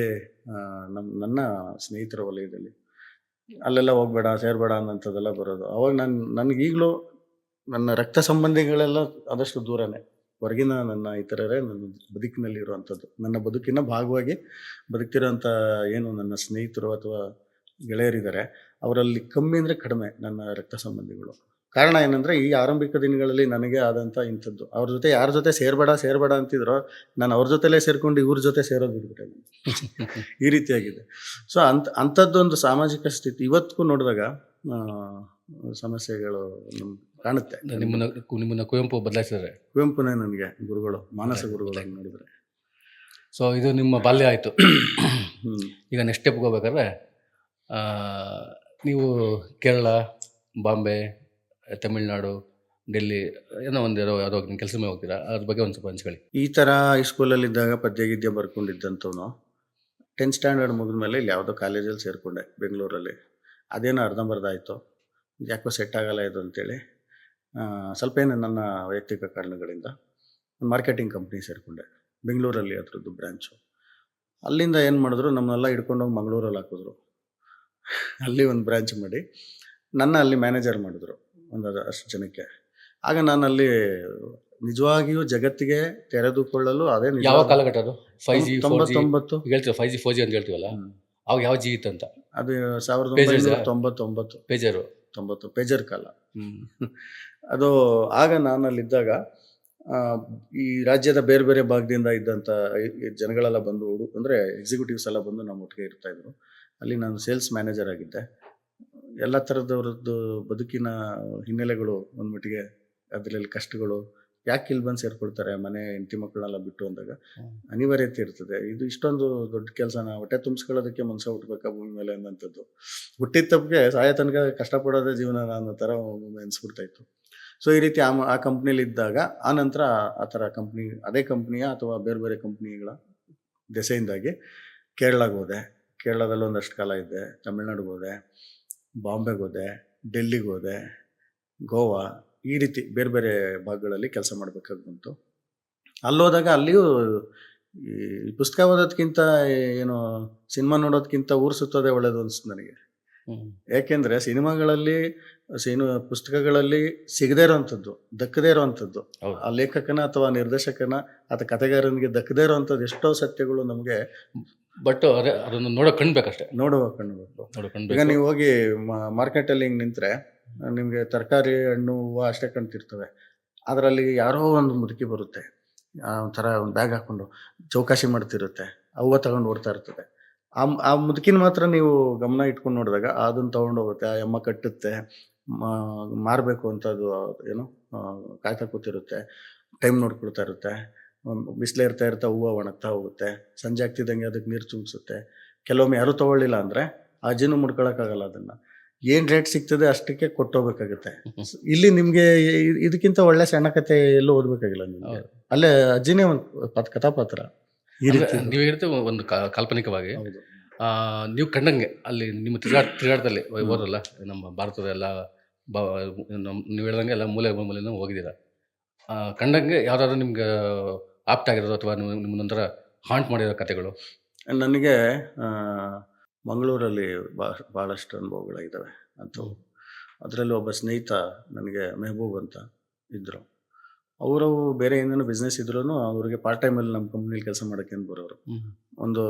ನಮ್ಮ ನನ್ನ ಸ್ನೇಹಿತರ ವಲಯದಲ್ಲಿ ಅಲ್ಲೆಲ್ಲ ಹೋಗ್ಬೇಡ, ಸೇರ್ಬೇಡ ಅನ್ನೋಂಥದ್ದೆಲ್ಲ ಬರೋದು. ಅವಾಗ ನಾನು ನನಗೀಗಲೂ ನನ್ನ ರಕ್ತ ಸಂಬಂಧಿಗಳೆಲ್ಲ ಆದಷ್ಟು ದೂರನೇ. ಹೊರಗಿನ ನನ್ನ ಇತರರೇ ನನ್ನ ಬದುಕಿನಲ್ಲಿ ಇರುವಂಥದ್ದು. ನನ್ನ ಬದುಕಿನ ಭಾಗವಾಗಿ ಬದುಕ್ತಿರೋಂಥ ಏನು ನನ್ನ ಸ್ನೇಹಿತರು ಅಥವಾ ಗೆಳೆಯರಿದ್ದಾರೆ, ಅವರಲ್ಲಿ ಕಮ್ಮಿ ಅಂದರೆ ಕಡಿಮೆ ನನ್ನ ರಕ್ತ ಸಂಬಂಧಿಗಳು. ಕಾರಣ ಏನಂದರೆ ಈ ಆರಂಭಿಕ ದಿನಗಳಲ್ಲಿ ನನಗೆ ಆದಂಥ ಇಂಥದ್ದು. ಅವ್ರ ಜೊತೆ ಯಾರ ಜೊತೆ ಸೇರಬೇಡ ಸೇರಬೇಡ ಅಂತಿದ್ರೋ ನಾನು ಅವ್ರ ಜೊತೆಲೇ ಸೇರಿಕೊಂಡು ಇವ್ರ ಜೊತೆ ಸೇರೋದು ಬಿಟ್ಬಿಟ್ಟೆ ನಾನು. ಈ ರೀತಿಯಾಗಿದೆ. ಸೊ ಅಂಥ ಅಂಥದ್ದೊಂದು ಸಾಮಾಜಿಕ ಸ್ಥಿತಿ. ಇವತ್ತಿಗೂ ನೋಡಿದಾಗ ಸಮಸ್ಯೆಗಳು ನಮ್ಗೆ ಕಾಣುತ್ತೆ. ನಿಮ್ಮನ್ನ ನಿಮ್ಮನ್ನು ಕುವೆಂಪು ಬದಲಾಯಿಸಿದ್ರೆ. ಕುವೆಂಪುನೇ ನನಗೆ ಗುರುಗಳು ಮಾನಸ ಗುರುಗಳು ನೋಡಿದ್ರೆ ಸೊ ಇದು ನಿಮ್ಮ ಬಾಲ್ಯ ಆಯಿತು. ಈಗ ನೆಕ್ಸ್ಟ್ ಸ್ಟೆಪ್ಗೆ ಹೋಗ್ಬೇಕಾದ್ರೆ ನೀವು ಕೇರಳ ಬಾಂಬೆ ತಮಿಳ್ನಾಡು, ಡೆಲ್ಲಿ, ಏನೋ ಒಂದು ಯಾರೋ ನಿಮ್ಮ ಕೆಲಸ ಮೇಲೆ ಹೋಗ್ತೀರಾ? ಅದ್ರ ಬಗ್ಗೆ ಒಂದು ಸ್ವಲ್ಪ ಹಂಚ್ಕೊಳ್ಳಿ ಈ ಥರ ಹೈಸ್ಕೂಲಲ್ಲಿದ್ದಾಗ ಪದ್ಯ ಗಿದ್ಯ ಬರ್ಕೊಂಡಿದ್ದಂಥವನು ಟೆಂತ್ ಸ್ಟ್ಯಾಂಡರ್ಡ್ ಮುಗಿದ ಮೇಲೆ ಇಲ್ಲಿ ಯಾವುದೋ ಕಾಲೇಜಲ್ಲಿ ಸೇರಿಕೊಂಡೆ, ಬೆಂಗಳೂರಲ್ಲಿ. ಅದೇನೋ ಅರ್ಧಂಬರ್ಧ ಆಯಿತು. ಯಾಕೋ ಸೆಟ್ ಆಗಲ್ಲ ಇದು ಅಂತೇಳಿ. ಸ್ವಲ್ಪ ಏನು ನನ್ನ ವೈಯಕ್ತಿಕ ಕಾರಣಗಳಿಂದ ಮಾರ್ಕೆಟಿಂಗ್ ಕಂಪ್ನಿ ಸೇರಿಕೊಂಡೆ, ಬೆಂಗಳೂರಲ್ಲಿ ಅದರದ್ದು ಬ್ರ್ಯಾಂಚು ಅಲ್ಲಿಂದ ಏನು ಮಾಡಿದ್ರು, ನಮ್ಮನ್ನೆಲ್ಲ ಹಿಡ್ಕೊಂಡೋಗಿ ಮಂಗಳೂರಲ್ಲಿ ಹಾಕಿದ್ರು. ಅಲ್ಲಿ ಒಂದು ಬ್ರ್ಯಾಂಚ್ ಮಾಡಿ, ನನ್ನ ಅಲ್ಲಿ ಮ್ಯಾನೇಜರ್ ಮಾಡಿದ್ರು. ಒಂದು ಅಷ್ಟು ಜನಕ್ಕೆ ಆಗ ನಾನು ಅಲ್ಲಿ ನಿಜವಾಗಿಯೂ ಜಗತ್ತಿಗೆ ತೆರೆದುಕೊಳ್ಳಲು ಅದೇ ಯಾವ ಕಾಲಘಟ್ಟ ಅದು ಫೈವ್ ಜಿ ತೊಂಬತ್ತೊಂಬತ್ತು. ಹೇಳ್ತೀವಿ ಫೈವ್ ಜಿ ಫೋರ್ ಜಿ ಅಂತ ಹೇಳ್ತೀವಲ್ಲ. ಅವಾಗ ಯಾವ ಜಿ ಅಂತ? ಅದು ಸಾವಿರದ ಒಂಬೈನೂರ ತೊಂಬತ್ತೊಂಬತ್ತು. ಪೇಜರು ತೊಂಬತ್ತು. ಪೇಜರ್ ಕಾಲ. ಅದು ಆಗ ನಾನು ಅಲ್ಲಿದ್ದಾಗ ಆ, ಈ ರಾಜ್ಯದ ಬೇರೆ ಬೇರೆ ಭಾಗದಿಂದ ಇದ್ದಂಥ ಜನಗಳೆಲ್ಲ ಬಂದು ಹುಡು ಅಂದರೆ ಎಕ್ಸಿಕ್ಯೂಟಿವ್ಸ್ ಎಲ್ಲ ಬಂದು ನಮ್ಮ ಒಟ್ಟಿಗೆ ಇರ್ತಾ ಇದ್ರು. ಅಲ್ಲಿ ನಾನು ಸೇಲ್ಸ್ ಮ್ಯಾನೇಜರ್ ಆಗಿದ್ದೆ. ಎಲ್ಲ ಥರದವ್ರದ್ದು ಬದುಕಿನ ಹಿನ್ನೆಲೆಗಳು ಒಂದು ಮಟ್ಟಿಗೆ ಅದರಲ್ಲಿ ಕಷ್ಟಗಳು ಯಾಕೆ ಇಲ್ಲಿ ಬಂದು ಸೇರ್ಕೊಳ್ತಾರೆ ಮನೆ ಹೆಂಡತಿ ಮಕ್ಕಳನ್ನೆಲ್ಲ ಬಿಟ್ಟು ಅಂದಾಗ. ಅನಿವಾರ್ಯತೆ ಇರ್ತದೆ. ಇದು ಇಷ್ಟೊಂದು ದೊಡ್ಡ ಕೆಲಸನ? ಹೊಟ್ಟೆ ತುಂಬಿಸ್ಕೊಳ್ಳೋದಕ್ಕೆ ಮನ್ಸ ಹುಟ್ಟಬೇಕಾ ಭೂಮಿ ಮೇಲೆ ಅನ್ನೋಂಥದ್ದು ಹುಟ್ಟಿದ ತಪ್ಪಿಗೆ ಸಾಯ ತನಕ ಕಷ್ಟಪಡೋದೇ ಜೀವನ ಅನ್ನೋ ಥರ ಒಮ್ಮೊಮ್ಮೆ ಅನಿಸ್ಬಿಡ್ತಾ ಇತ್ತು ಸೊ ಈ ರೀತಿ ಆ ಆ ಕಂಪ್ನಿಲಿ ಇದ್ದಾಗ ಆ ನಂತರ ಆ ಥರ ಕಂಪ್ನಿ ಅದೇ ಕಂಪ್ನಿಯ ಅಥವಾ ಬೇರೆ ಬೇರೆ ಕಂಪ್ನಿಗಳ ದೆಸೆಯಿಂದಾಗಿ ಕೇರಳಗೆ ಹೋದೆ. ಕೇರಳದಲ್ಲಿ ಒಂದಷ್ಟು ಕಾಲ ಇದ್ದೆ. ತಮಿಳ್ನಾಡಿಗೆ ಹೋದೆ. ಬಾಂಬೆಗೆ ಹೋದೆ ಡೆಲ್ಲಿಗೆ ಹೋದೆ ಗೋವಾ ಈ ರೀತಿ ಬೇರೆ ಬೇರೆ ಭಾಗಗಳಲ್ಲಿ ಕೆಲಸ ಮಾಡಬೇಕಾಗಿ ಬಂತು. ಅಲ್ಲೋದಾಗ ಅಲ್ಲಿಯೂ ಈ ಪುಸ್ತಕ ಓದೋದಕ್ಕಿಂತ ಏನು ಸಿನಿಮಾ ನೋಡೋದಕ್ಕಿಂತ ಊರು ಸುತ್ತೋದೇ ಒಳ್ಳೇದು ಅನಿಸ್ತು ನನಗೆ. ಏಕೆಂದರೆ ಯಾಕೆಂದರೆ ಸಿನಿಮಾಗಳಲ್ಲಿ ಸಿನಿ ಪುಸ್ತಕಗಳಲ್ಲಿ ಸಿಗದೇ ಇರೋವಂಥದ್ದು ದಕ್ಕದೇ ಇರೋವಂಥದ್ದು. ಆ ಲೇಖಕನ ಅಥವಾ ನಿರ್ದೇಶಕನ ಅಥವಾ ಕಥೆಗಾರನಿಗೆ ದಕ್ಕದೇ ಇರೋವಂಥದ್ದು ಎಷ್ಟೋ ಸತ್ಯಗಳು ನಮಗೆ ಬಟ್ ಅದೇ ಅದನ್ನು ನೋಡೋ ಕಣ್ಬೇಕಷ್ಟೇ ನೋಡುವ ಕಣ್ಬೇಕು ನೋಡೋ ಈಗ ಕಣ್ಬೇಕು ನೀವು ಹೋಗಿ ಮಾರ್ಕೆಟಲ್ಲಿ ಹಿಂಗೆ ನಿಂತರೆ ನಿಮಗೆ ತರಕಾರಿ ಹಣ್ಣು ಹೂವು ಅಷ್ಟೇ ಕಣ್ತಿರ್ತವೆ ಅದರಲ್ಲಿ ಯಾರೋ ಒಂದು ಮುದುಕಿ ಬರುತ್ತೆ. ಆ ಒಂಥರ ಒಂದು ಬ್ಯಾಗ್ ಹಾಕ್ಕೊಂಡು ಚೌಕಾಶಿ ಮಾಡ್ತಿರುತ್ತೆ. ಆ ಹೂವು ತಗೊಂಡು ಓಡ್ತಾ ಇರ್ತದೆ. ಆ ಆ ಮುದುಕಿನ ಮಾತ್ರ ನೀವು ಗಮನ ಇಟ್ಕೊಂಡು ನೋಡಿದಾಗ ಅದನ್ನು ತಗೊಂಡು ಹೋಗುತ್ತೆ ಆ ಎಮ್ಮ ಕಟ್ಟುತ್ತೆ ಮಾರಬೇಕು ಅಂತ ಅದು ಏನು ಆ, ಕಾಯ್ತಾ ಕೂತಿರುತ್ತೆ ಟೈಮ್ ನೋಡ್ಕೊಳ್ತಾ ಇರುತ್ತೆ. ಬಿಸಿಲೇ ಇರ್ತಾ ಇರ್ತಾ ಹೂವು ಒಣಗ್ತಾ ಹೋಗುತ್ತೆ. ಸಂಜೆ ಆಗ್ತಿದ್ದಂಗೆ ಅದಕ್ಕೆ ನೀರು ತುಂಬಿಸುತ್ತೆ. ಕೆಲವೊಮ್ಮೆ ಯಾರೂ ತೊಗೊಳ್ಳಿಲ್ಲ ಅಂದರೆ ಆ ಅಜ್ಜಿನೂ ಮುಡ್ಕೊಳಕ್ಕಾಗಲ್ಲ ಅದನ್ನು. ಏನು ರೇಟ್ ಸಿಗ್ತದೆ ಅಷ್ಟಕ್ಕೆ ಕೊಟ್ಟೋಗ್ಬೇಕಾಗುತ್ತೆ. ಇಲ್ಲಿ ನಿಮಗೆ ಇದಕ್ಕಿಂತ ಒಳ್ಳೆ ಸಣ್ಣ ಕತೆ ಎಲ್ಲೂ ಓದಬೇಕಾಗಿಲ್ಲ ನಿಮಗೆ. ಅಲ್ಲೇ ಅಜ್ಜಿನೇ ಒಂದು ಪತ್ ಕಥಾಪಾತ್ರ. ಈ ರೀತಿ. ನೀವು ಹೇಳ್ತೀವಿ ಒಂದು ಕಾಲ್ಪನಿಕವಾಗಿ ನೀವು ಕಂಡಂಗೆ ಅಲ್ಲಿ ನಿಮ್ಮ ತಿರುಗಾಟ ತಿರುಗಾಟದಲ್ಲಿ ಹೋದ್ರಲ್ಲ ನಮ್ಮ ಭಾರತದ ಎಲ್ಲ ಬಾ ನೀವು ಹೇಳ್ದಂಗೆ ಎಲ್ಲ ಮೂಲೆ ಮೂಲೆಯೂ ಹೋಗಿದ್ದೀರಾ. ಕಂಡಂಗೆ ಯಾವ್ದಾದ್ರು ನಿಮ್ಗೆ ಆಪ್ಟ್ ಆಗಿರೋದು ಅಥವಾ ನಿಮ್ಮನ್ನೊಂಥರ ಹಾಂಟ್ ಮಾಡಿರೋ ಕತೆಗಳು? ನನಗೆ ಮಂಗಳೂರಲ್ಲಿ ಭಾಳ ಭಾಳಷ್ಟು ಅನುಭವಗಳಾಗಿದ್ದಾವೆ ಅಂಥವು ಅದರಲ್ಲಿ ಒಬ್ಬ ಸ್ನೇಹಿತ ನನಗೆ ಮೆಹಬೂಬ್ ಅಂತ ಇದ್ದರು ಅವರು ಬೇರೆ ಏನೇನೋ ಬಿಸ್ನೆಸ್ ಇದ್ರೂ ಅವ್ರಿಗೆ ಪಾರ್ಟ್ ಟೈಮಲ್ಲಿ ನಮ್ಮ ಕಂಪ್ನಿಲಿ ಕೆಲಸ ಮಾಡೋಕ್ಕೆ ಬರೋರು? ಒಂದು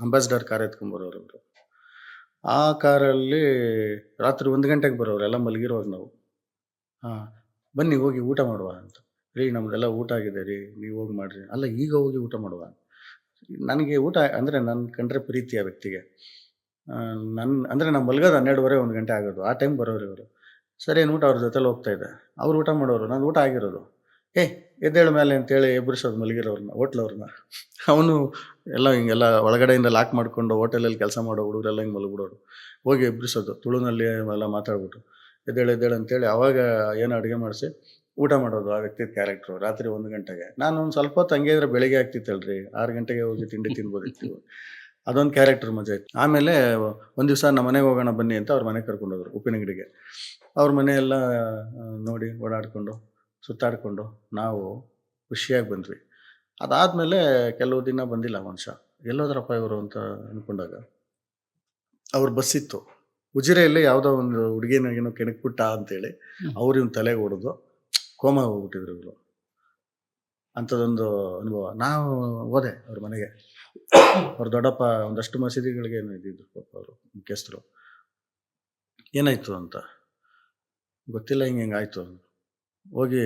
ಅಂಬಾಸಿಡರ್ ಕಾರ್ ಎತ್ಕೊಂಡ್ಬರೋರು ಅವರು ಆ ಕಾರಲ್ಲಿ ರಾತ್ರಿ ಒಂದು ಗಂಟೆಗೆ ಬರೋರು ಎಲ್ಲ ಮಲಗಿರೋರು ನಾವು. ಹಾಂ ಬನ್ನಿ ಹೋಗಿ ಊಟ ಮಾಡುವ ಅಂತ. ರೀ, ನಮ್ದೆಲ್ಲ ಊಟ ಆಗಿದೆ ರೀ, ನೀವು ಹೋಗಿ ಮಾಡಿರಿ. ಅಲ್ಲ, ಈಗ ಹೋಗಿ ಊಟ ಮಾಡುವ? ನನಗೆ ಊಟ ಅಂದರೆ ನನ್ನ ಕಂಡ್ರೆ ಪ್ರೀತಿ ಆ ವ್ಯಕ್ತಿಗೆ. ನನ್ನ ಅಂದರೆ ನಮ್ಮ ಮಲಗೋದು ಹನ್ನೆರಡುವರೆ ಒಂದು ಗಂಟೆ ಆಗೋದು, ಆ ಟೈಮ್ ಬರೋರು ಇವರು. ಸರಿ ಊಟ ಅವ್ರ ಜೊತೆಲಿ ಹೋಗ್ತಾ ಇದ್ದೆ. ಅವ್ರು ಊಟ ಮಾಡೋರು, ನಾನು ಊಟ ಆಗಿರೋದು. ಏ, ಎದ್ದೇಳ ಮೇಲೆ ಅಂತೇಳಿ ಎಬ್ಬರಿಸೋದು ಮಲಗಿರೋರನ್ನ ಹೋಟ್ಲವ್ರನ್ನ ಅವನು ಎಲ್ಲ ಹಿಂಗೆಲ್ಲ ಒಳಗಡೆಯಿಂದ ಲಾಕ್ ಮಾಡಿಕೊಂಡು ಹೋಟೆಲಲ್ಲಿ ಕೆಲಸ ಮಾಡೋ ಹುಡುಗರೆಲ್ಲ ಹಿಂಗೆ ಮಲಗಿಬಿಡೋರು. ಹೋಗಿ ಎಬ್ಬರಿಸೋದು ತುಳುನಲ್ಲಿ ಎಲ್ಲ ಮಾತಾಡ್ಬಿಟ್ಟು, ಎದ್ದೇಳು ಎದ್ದೇಳು ಅಂತೇಳಿ ಅವಾಗ ಏನು ಅಡುಗೆ ಮಾಡಿಸಿ ಊಟ ಮಾಡೋದು ಆ ವ್ಯಕ್ತಿ ಕ್ಯಾರೆಕ್ಟ್ರು ರಾತ್ರಿ ಒಂದು ಗಂಟೆಗೆ. ನಾನು ಒಂದು ಸ್ವಲ್ಪ ಹೊತ್ತು ಹಂಗೆ ಇದ್ರೆ ಬೆಳಿಗ್ಗೆ ಆಗ್ತಿತ್ತಲ್ರಿ ಆರು ಗಂಟೆಗೆ ಹೋಗಿ ತಿಂಡಿ ತಿನ್ಬೋದಿತ್ತು. ಅದೊಂದು ಕ್ಯಾರೆಕ್ಟರ್ ಮಜಾ ಇತ್ತು. ಆಮೇಲೆ ಒಂದು ದಿವಸ ನಮ್ಮ ಮನೆಗೆ ಹೋಗೋಣ ಬನ್ನಿ ಅಂತ ಅವ್ರ ಮನೆಗೆ ಕರ್ಕೊಂಡೋದ್ರು ಉಪ್ಪಿನಗಿಡಿಗೆ ಅವ್ರ ಮನೆಯೆಲ್ಲ ನೋಡಿ ಓಡಾಡಿಕೊಂಡು ಸುತ್ತಾಡಿಕೊಂಡು ನಾವು ಖುಷಿಯಾಗಿ ಬಂದ್ವಿ. ಅದಾದಮೇಲೆ ಕೆಲವು ದಿನ ಬಂದಿಲ್ಲ ಮನುಷ್ಯ. ಎಲ್ಲೋದ್ರಪ್ಪ ಇವರು ಅಂತ ಅಂದ್ಕೊಂಡಾಗ ಅವ್ರ ಬಸ್ ಇತ್ತು. ಉಜಿರೆಯಲ್ಲಿ ಯಾವುದೋ ಒಂದು ಹುಡುಗಿನ ಏನೋ ಕೆಣಕ್ಬಿಟ್ಟ ಅಂತೇಳಿ ಅವ್ರು ಇವ್ನ ತಲೆಗೆ ಹೊಡೆದು ಕೋಮ ಹೋಗ್ಬಿಟ್ಟಿದ್ರು ಇವರು. ಅಂಥದ್ದೊಂದು ಅನುಭವ. ನಾವು ಹೋದೆ ಅವ್ರ ಮನೆಗೆ. ಅವ್ರ ದೊಡ್ಡಪ್ಪ ಒಂದಷ್ಟು ಮಸೀದಿಗಳಿಗೆ ಏನು ಇದ್ದಿದ್ರು ಪಾಪ ಅವರು, ಮುಖ್ಯಸ್ಥರು. ಏನಾಯ್ತು ಅಂತ? ಗೊತ್ತಿಲ್ಲ, ಹಿಂಗೆ ಹಿಂಗೆ ಆಯಿತು ಹೋಗಿ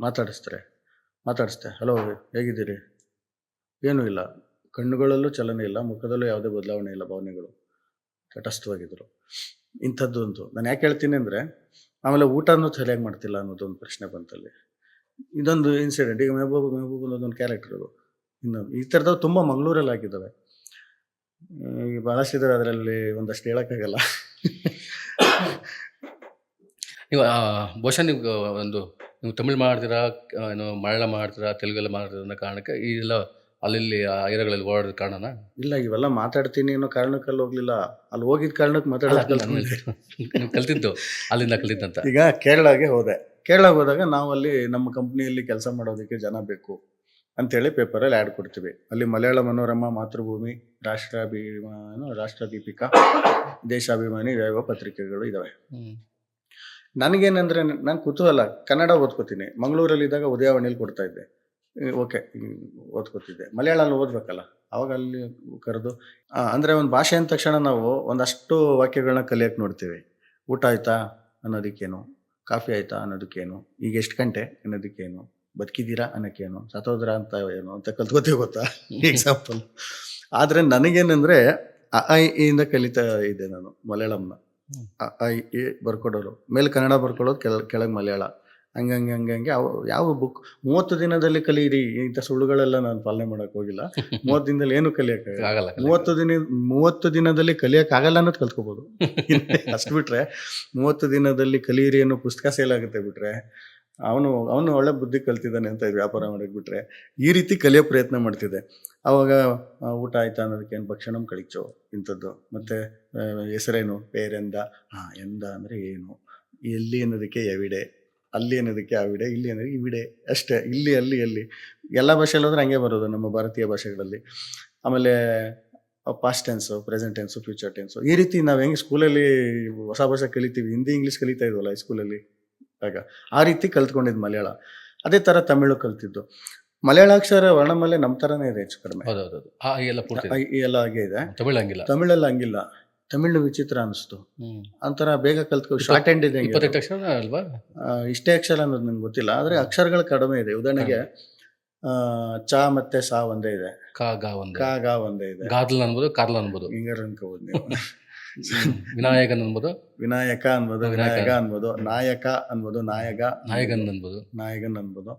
ಮಾತಾಡಿಸ್ತಾರೆ. ಮಾತಾಡಿಸ್ತೆ, ಹಲೋ, ಹೇಗಿದ್ದೀರಿ? ಏನೂ ಇಲ್ಲ. ಕಣ್ಣುಗಳಲ್ಲೂ ಚಲನೆ ಇಲ್ಲ. ಮುಖದಲ್ಲೂ ಯಾವುದೇ ಬದಲಾವಣೆ ಇಲ್ಲ, ಭಾವನೆಗಳು. ತಟಸ್ಥವಾಗಿದ್ದರು ಇಂಥದ್ದು ಅಂತೂ ನಾನು ಯಾಕೆ ಹೇಳ್ತೀನಿ ಅಂದರೆ ಆಮೇಲೆ ಊಟನೂ ಸರಿಯಾಗಿ ಮಾಡ್ತಿಲ್ಲ ಅನ್ನೋದೊಂದು ಪ್ರಶ್ನೆ ಬಂತಲ್ಲಿ. ಇದೊಂದು ಇನ್ಸಿಡೆಂಟ್ ಈಗ ಮೆಹಬೂಬ್ ಮೆಹಬೂಬ್ ಅನ್ನೋದೊಂದು ಕ್ಯಾರೆಕ್ಟರ್ ಅದು. ಇನ್ನೊಂದು ಈ ಥರದವು ತುಂಬ ಮಂಗಳೂರಲ್ಲಿ ಆಗಿದ್ದಾವೆ. ಈ ಬಳಸಿದ್ರೆ ಅದರಲ್ಲಿ ಒಂದಷ್ಟು ಹೇಳೋಕ್ಕಾಗಲ್ಲ. ನೀವು ಬಹುಶಃ ನೀವು, ಒಂದು, ನೀವು ತಮಿಳು ಮಾಡ್ತೀರಾ ಏನು ಮಲಯಾಳ ಮಾಡ್ತೀರಾ ತೆಲುಗೆಲ್ಲ ಮಾಡ್ತೀರಾ ಅನ್ನೋ ಕಾರಣಕ್ಕೆ ಇದೆಲ್ಲ ಅಲ್ಲಿ ಆ ಏರಿಯಾಗಳಲ್ಲಿ ಓಡಾಡೋದ ಕಾರಣನ? ಇಲ್ಲ ಇವೆಲ್ಲ ಮಾತಾಡ್ತೀನಿ ಅನ್ನೋ ಕಾರಣಕ್ಕಲ್ಲಿ ಹೋಗ್ಲಿಲ್ಲ. ಅಲ್ಲಿ ಹೋಗಿದ್ದ ಕಾರಣಕ್ಕೆ ಅಲ್ಲ, ಮಾತಾಡೋದು. ಕಲ್ತಿದ್ದು ಅಲ್ಲಿಂದ ಕಲಿತಂತ? ಈಗ ಕೇರಳಗೆ ಹೋದೆ. ಕೇರಳಗೆ ಹೋದಾಗ ನಾವು ಅಲ್ಲಿ ನಮ್ಮ ಕಂಪ್ನಿಯಲ್ಲಿ ಕೆಲಸ ಮಾಡೋದಕ್ಕೆ ಜನ ಬೇಕು ಅಂತೇಳಿ ಪೇಪರಲ್ಲಿ ಆ್ಯಡ್ ಕೊಡ್ತೀವಿ. ಅಲ್ಲಿ ಮಲಯಾಳ ಮನೋರಮ ಮಾತೃಭೂಮಿ ರಾಷ್ಟ್ರಾಭಿಮಾನ ರಾಷ್ಟ್ರ ದೀಪಿಕಾ ದೇಶಾಭಿಮಾನಿ ಯಾವ ಪತ್ರಿಕೆಗಳು ಇದಾವೆ. ನನಗೇನಂದ್ರೆ ನಾನು ಕುತೂಹಲ. ಕನ್ನಡ ಓದ್ಕೋತೀನಿ. ಮಂಗಳೂರಲ್ಲಿದ್ದಾಗ ಉದಯವಾಣಿಯಲ್ಲಿ ಕೊಡ್ತಾ ಇದ್ದೆ. ಓಕೆ. ಓದ್ಕೋತಿದ್ದೆ. ಮಲಯಾಳಲ್ಲಿ ಓದ್ಬೇಕಲ್ಲ? ಅವಾಗ ಅಲ್ಲಿ ಕರೆದು ಅಂದರೆ ಒಂದು ಭಾಷೆ ಅಂದ ತಕ್ಷಣ ನಾವು ಒಂದಷ್ಟು ವಾಕ್ಯಗಳನ್ನ ಕಲಿಯಕ್ಕೆ ನೋಡ್ತೀವಿ. ಊಟ ಆಯ್ತಾ ಅನ್ನೋದಕ್ಕೇನು? ಕಾಫಿ ಆಯ್ತಾ ಅನ್ನೋದಕ್ಕೇನು? ಈಗ ಎಷ್ಟು ಗಂಟೆ ಅನ್ನೋದಕ್ಕೇನು? ಬದುಕಿದ್ದೀರಾ ಅನ್ನೋಕ್ಕೇನು ಸತೋದ್ರ ಅಂತ ಏನು ಅಂತ ಕಲ್ತ್ಕೋತೀವಿ ಗೊತ್ತಾ? ಎಕ್ಸಾಂಪಲ್ ಆದರೆ ನನಗೇನಂದರೆ ಅ ಐ ಇಂದ ಕಲಿತಾ ಇದ್ದೆ ನಾನು ಮಲಯಾಳಂನ. ಅ ಐ ಎ ಬರ್ಕೊಡೋರು. ಮೇಲೆ ಕನ್ನಡ ಬರ್ಕೊಳ್ಳೋದು ಕೆಳ ಕೆಳಗೆ ಮಲಯಾಳ. ಹಂಗಂಗೆ ಹಂಗಂಗೆ ಅವು ಯಾವ ಬುಕ್ ಮೂವತ್ತು ದಿನದಲ್ಲಿ ಕಲಿಯಿರಿ ಇಂಥ ಸುಳ್ಳುಗಳೆಲ್ಲ ನಾನು ಪಾಲನೆ ಮಾಡೋಕೆ ಹೋಗಿಲ್ಲ. ಮೂವತ್ತು ದಿನದಲ್ಲಿ ಏನು ಕಲಿಯೋಕ್ಕಾಗಲ್ಲ ಆಗಲ್ಲ. ಮೂವತ್ತು ದಿನ ಮೂವತ್ತು ದಿನದಲ್ಲಿ ಕಲಿಯೋಕ್ಕಾಗಲ್ಲ ಅನ್ನೋದು ಕಲ್ತ್ಕೋಬೋದು. ಅಷ್ಟು ಬಿಟ್ರೆ ಮೂವತ್ತು ದಿನದಲ್ಲಿ ಕಲಿಯಿರಿ ಅನ್ನೋ ಪುಸ್ತಕ ಸೇಲ್ ಆಗುತ್ತೆ ಬಿಟ್ರೆ ಅವನು ಅವನು ಒಳ್ಳೆ ಬುದ್ಧಿ ಕಲ್ತಿದ್ದಾನೆ ಅಂತ ವ್ಯಾಪಾರ ಮಾಡೋಕೆ ಬಿಟ್ರೆ ಈ ರೀತಿ ಕಲಿಯೋ ಪ್ರಯತ್ನ ಮಾಡ್ತಿದ್ದೆ. ಅವಾಗ ಊಟ ಆಯ್ತಾ ಅನ್ನೋದಕ್ಕೆ ಏನು ಭಕ್ಷಣಂ ಕಳಿಚೋ ಇಂಥದ್ದು. ಮತ್ತು ಹೆಸರೇನು? ಪೇರೆಂದ? ಹಾಂ ಎಂದ ಅಂದರೆ ಏನು? ಎಲ್ಲಿ ಅನ್ನೋದಕ್ಕೆ ಎವಿಡೆ. ಅಲ್ಲಿ ಅನ್ನೋದಕ್ಕೆ ವಿಡೆ ಇಲ್ಲಿ ಅನ್ನೋದಕ್ಕೆ ವಿಡೆ ಅಷ್ಟೇ ಇಲ್ಲಿ ಅಲ್ಲಿ ಅಲ್ಲಿ. ಎಲ್ಲ ಭಾಷೆಯಲ್ಲಿ ಹೋದ್ರೆ ಹಂಗೆ ಬರೋದು ನಮ್ಮ ಭಾರತೀಯ ಭಾಷೆಗಳಲ್ಲಿ. ಆಮೇಲೆ past tense present tense future tense ಈ ರೀತಿ ನಾವು ಹೆಂಗೆ ಸ್ಕೂಲಲ್ಲಿ ಹೊಸ ಭಾಷೆ ಕಲಿತೀವಿ ಹಿಂದಿ ಇಂಗ್ಲೀಷ್ ಕಲಿತಾ ಇದ್ವಲ್ಲ ಸ್ಕೂಲಲ್ಲಿ ಆಗ ಆ ರೀತಿ ಕಲ್ತ್ಕೊಂಡಿದ್ದು ಮಲಯಾಳ. ಅದೇ ಥರ ತಮಿಳು ಕಲ್ತಿದ್ದು. ಮಲಯಾಳಾಕ್ಷರ ವರ್ಣಮಲೆ ನಮ್ಮ ಥರನೇ ಇದೆ ಹೆಚ್ಚು ಕಡಿಮೆ. ಆ ಈ ಎಲ್ಲ ಪೂರ್ತಿ ಆ, ಈ ಎಲ್ಲ ಹಾಗೆ ಇದೆ. ತಮಿಳಲ್ಲಿ ಹಂಗಿಲ್ಲ. ತಮಿಳು ವಿಚಿತ್ರ ಅನಿಸ್ತು. ಅಂತರ ಒಂಥರ ಬೇಗ ಕಲ್ತ್ಕೊ ಶಾರ್ಟ್ ಹ್ಯಾಂಡ್ ಇದೆ ಅಲ್ವಾ? ಇಷ್ಟೇ ಅಕ್ಷರ ಅನ್ನೋದು ನಂಗೆ ಗೊತ್ತಿಲ್ಲ ಆದರೆ ಅಕ್ಷರಗಳು ಕಡಿಮೆ ಇದೆ. ಉದಾಹರಣೆಗೆ ಚಾ ಮತ್ತೆ ಸಾ ಒಂದೇ ಇದೆ. ಕಾ ಗಾ ಒಂದು. ಕ ಗ ಒಂದೇ ಇದೆ. ಗಾದ್ಲ್ ಅನ್ಬೋದು ಕಾರ್ಲ್ ಅನ್ಬೋದು. ಹಿಂಗಾರ ಅನ್ಕೋಬೋದು ನೀವು ಹ್ಮ್. ವಿನಾಯಕನ್ ಅನ್ಬೋದು. ವಿನಾಯಕ ಅನ್ಬೋದು ವಿನಾಯಕ. ವಿನಾಯಕ ಅನ್ಬೋದು ನಾಯಕ ಅನ್ಬೋದು ನಾಯಕ ನಾಯಕನ್ ಅನ್ಬೋದು. ನಾಯಕನ್ ಅನ್ಬೋದು.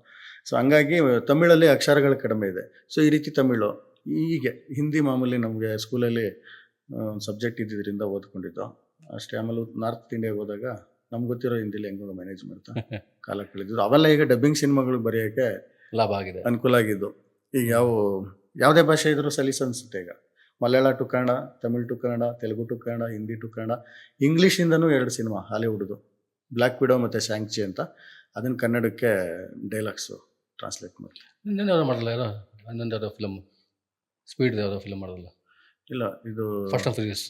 ಸೊ ಹಂಗಾಗಿ ತಮಿಳಲ್ಲಿ ಅಕ್ಷರಗಳು ಕಡಿಮೆ ಇದೆ. ಸೊ ಈ ರೀತಿ ತಮಿಳು ಹೀಗೆ ಹಿಂದಿ ಮಾಮೂಲಿ ನಮಗೆ ಸ್ಕೂಲಲ್ಲಿ ಸಬ್ಜೆಕ್ಟ್ ಇದ್ದಿದ್ದರಿಂದ ಓದ್ಕೊಂಡಿದ್ದು. ಅಷ್ಟೇ ಆಮೇಲೆ ನಾರ್ತ್ ಇಂಡಿಯಾಗೆ ಹೋದಾಗ ನಮ್ಗೆ ಗೊತ್ತಿರೋ ಹಿಂದಿಲಿ ಹೆಂಗೋ ಮ್ಯಾನೇಜ್ ಮಾಡ್ತಾ ಕಾಲ ಕಳೆದಿದ್ದು. ಅವೆಲ್ಲ ಈಗ ಡಬ್ಬಿಂಗ್ ಸಿನಿಮಾಗಳು ಬರೆಯೋಕ್ಕೆ ಲಾಭ ಆಗಿದೆ. ಅನುಕೂಲ ಆಗಿದ್ದು. ಈಗ ಯಾವ ಯಾವುದೇ ಭಾಷೆ ಇದ್ರೂ ಸಲೀಸ್ ಅನಿಸುತ್ತೆ ಈಗ. Malayala to Kannada Tamil to Kannada Telugu to Kannada Hindi to Kannada ಇಂಗ್ಲೀಷಿಂದನೂ ಎರಡು ಸಿನಿಮಾ ಹಾಲಿವುಡ್ದು. ಬ್ಲ್ಯಾಕ್ ವಿಡೋ ಮತ್ತು ಶಾಂಕ್ಚಿ ಅಂತ. ಅದನ್ನು ಕನ್ನಡಕ್ಕೆ ಡೈಲಾಗ್ಸು ಟ್ರಾನ್ಸ್ಲೇಟ್ ಮಾಡಿ ಇನ್ನೊಂದು ಯಾವುದೋ ಮಾಡಲ್ಲ ಯಾರೋ? ಇನ್ನೊಂದು ಯಾವುದೋ ಫಿಲಮ್ ಸ್ಪೀಡ್ ಯಾವುದೋ ಫಿಲಮ್ ಮಾಡೋದಲ್ಲ. ಇಲ್ಲ ಇದು ಫಸ್ಟ್ ಆಫ್ ದಿಸ್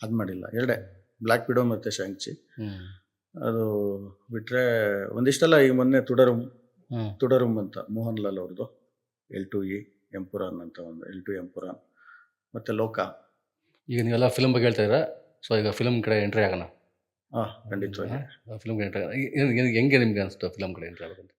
ಅದು ಮಾಡಿಲ್ಲ. ಎರಡೇ ಬ್ಲ್ಯಾಕ್ ಪಿಡೋ ಮತ್ತು ಶಾಂಕ್ಚಿ ಅದು ಬಿಟ್ಟರೆ ಒಂದಿಷ್ಟಲ್ಲ ಈಗ ಮೊನ್ನೆ ತುಡರುಮ್ ತುಡರುಮ್ ಅಂತ ಮೋಹನ್ ಲಾಲ್ ಅವ್ರದ್ದು ಎಲ್ ಟು ಇ ಎಂಪುರಾನ್ ಅಂತ ಒಂದು ಎಲ್ ಟು ಎಂಪುರಾನ್ ಮತ್ತು ಲೋಕ. ಈಗ ನೀವೆಲ್ಲ ಫಿಲಮ್ ಬಗ್ಗೆ ಹೇಳ್ತಾ ಇದ್ದೀರಾ? ಸೊ ಈಗ ಫಿಲಮ್ ಕಡೆ ಎಂಟ್ರಿ ಆಗೋಣ. ಹಾಂ ಖಂಡಿತವಾಗಿ ಫಿಲ್ಮ್ ಕಡೆ ಎಂಟ್ರಿ ಆಗೋಣ. ಹೆಂಗೆ ನಿಮ್ಗೆ ಅನಿಸ್ತು ಫಿಲಮ್ ಕಡೆ ಎಂಟ್ರಿ ಆಗೋದು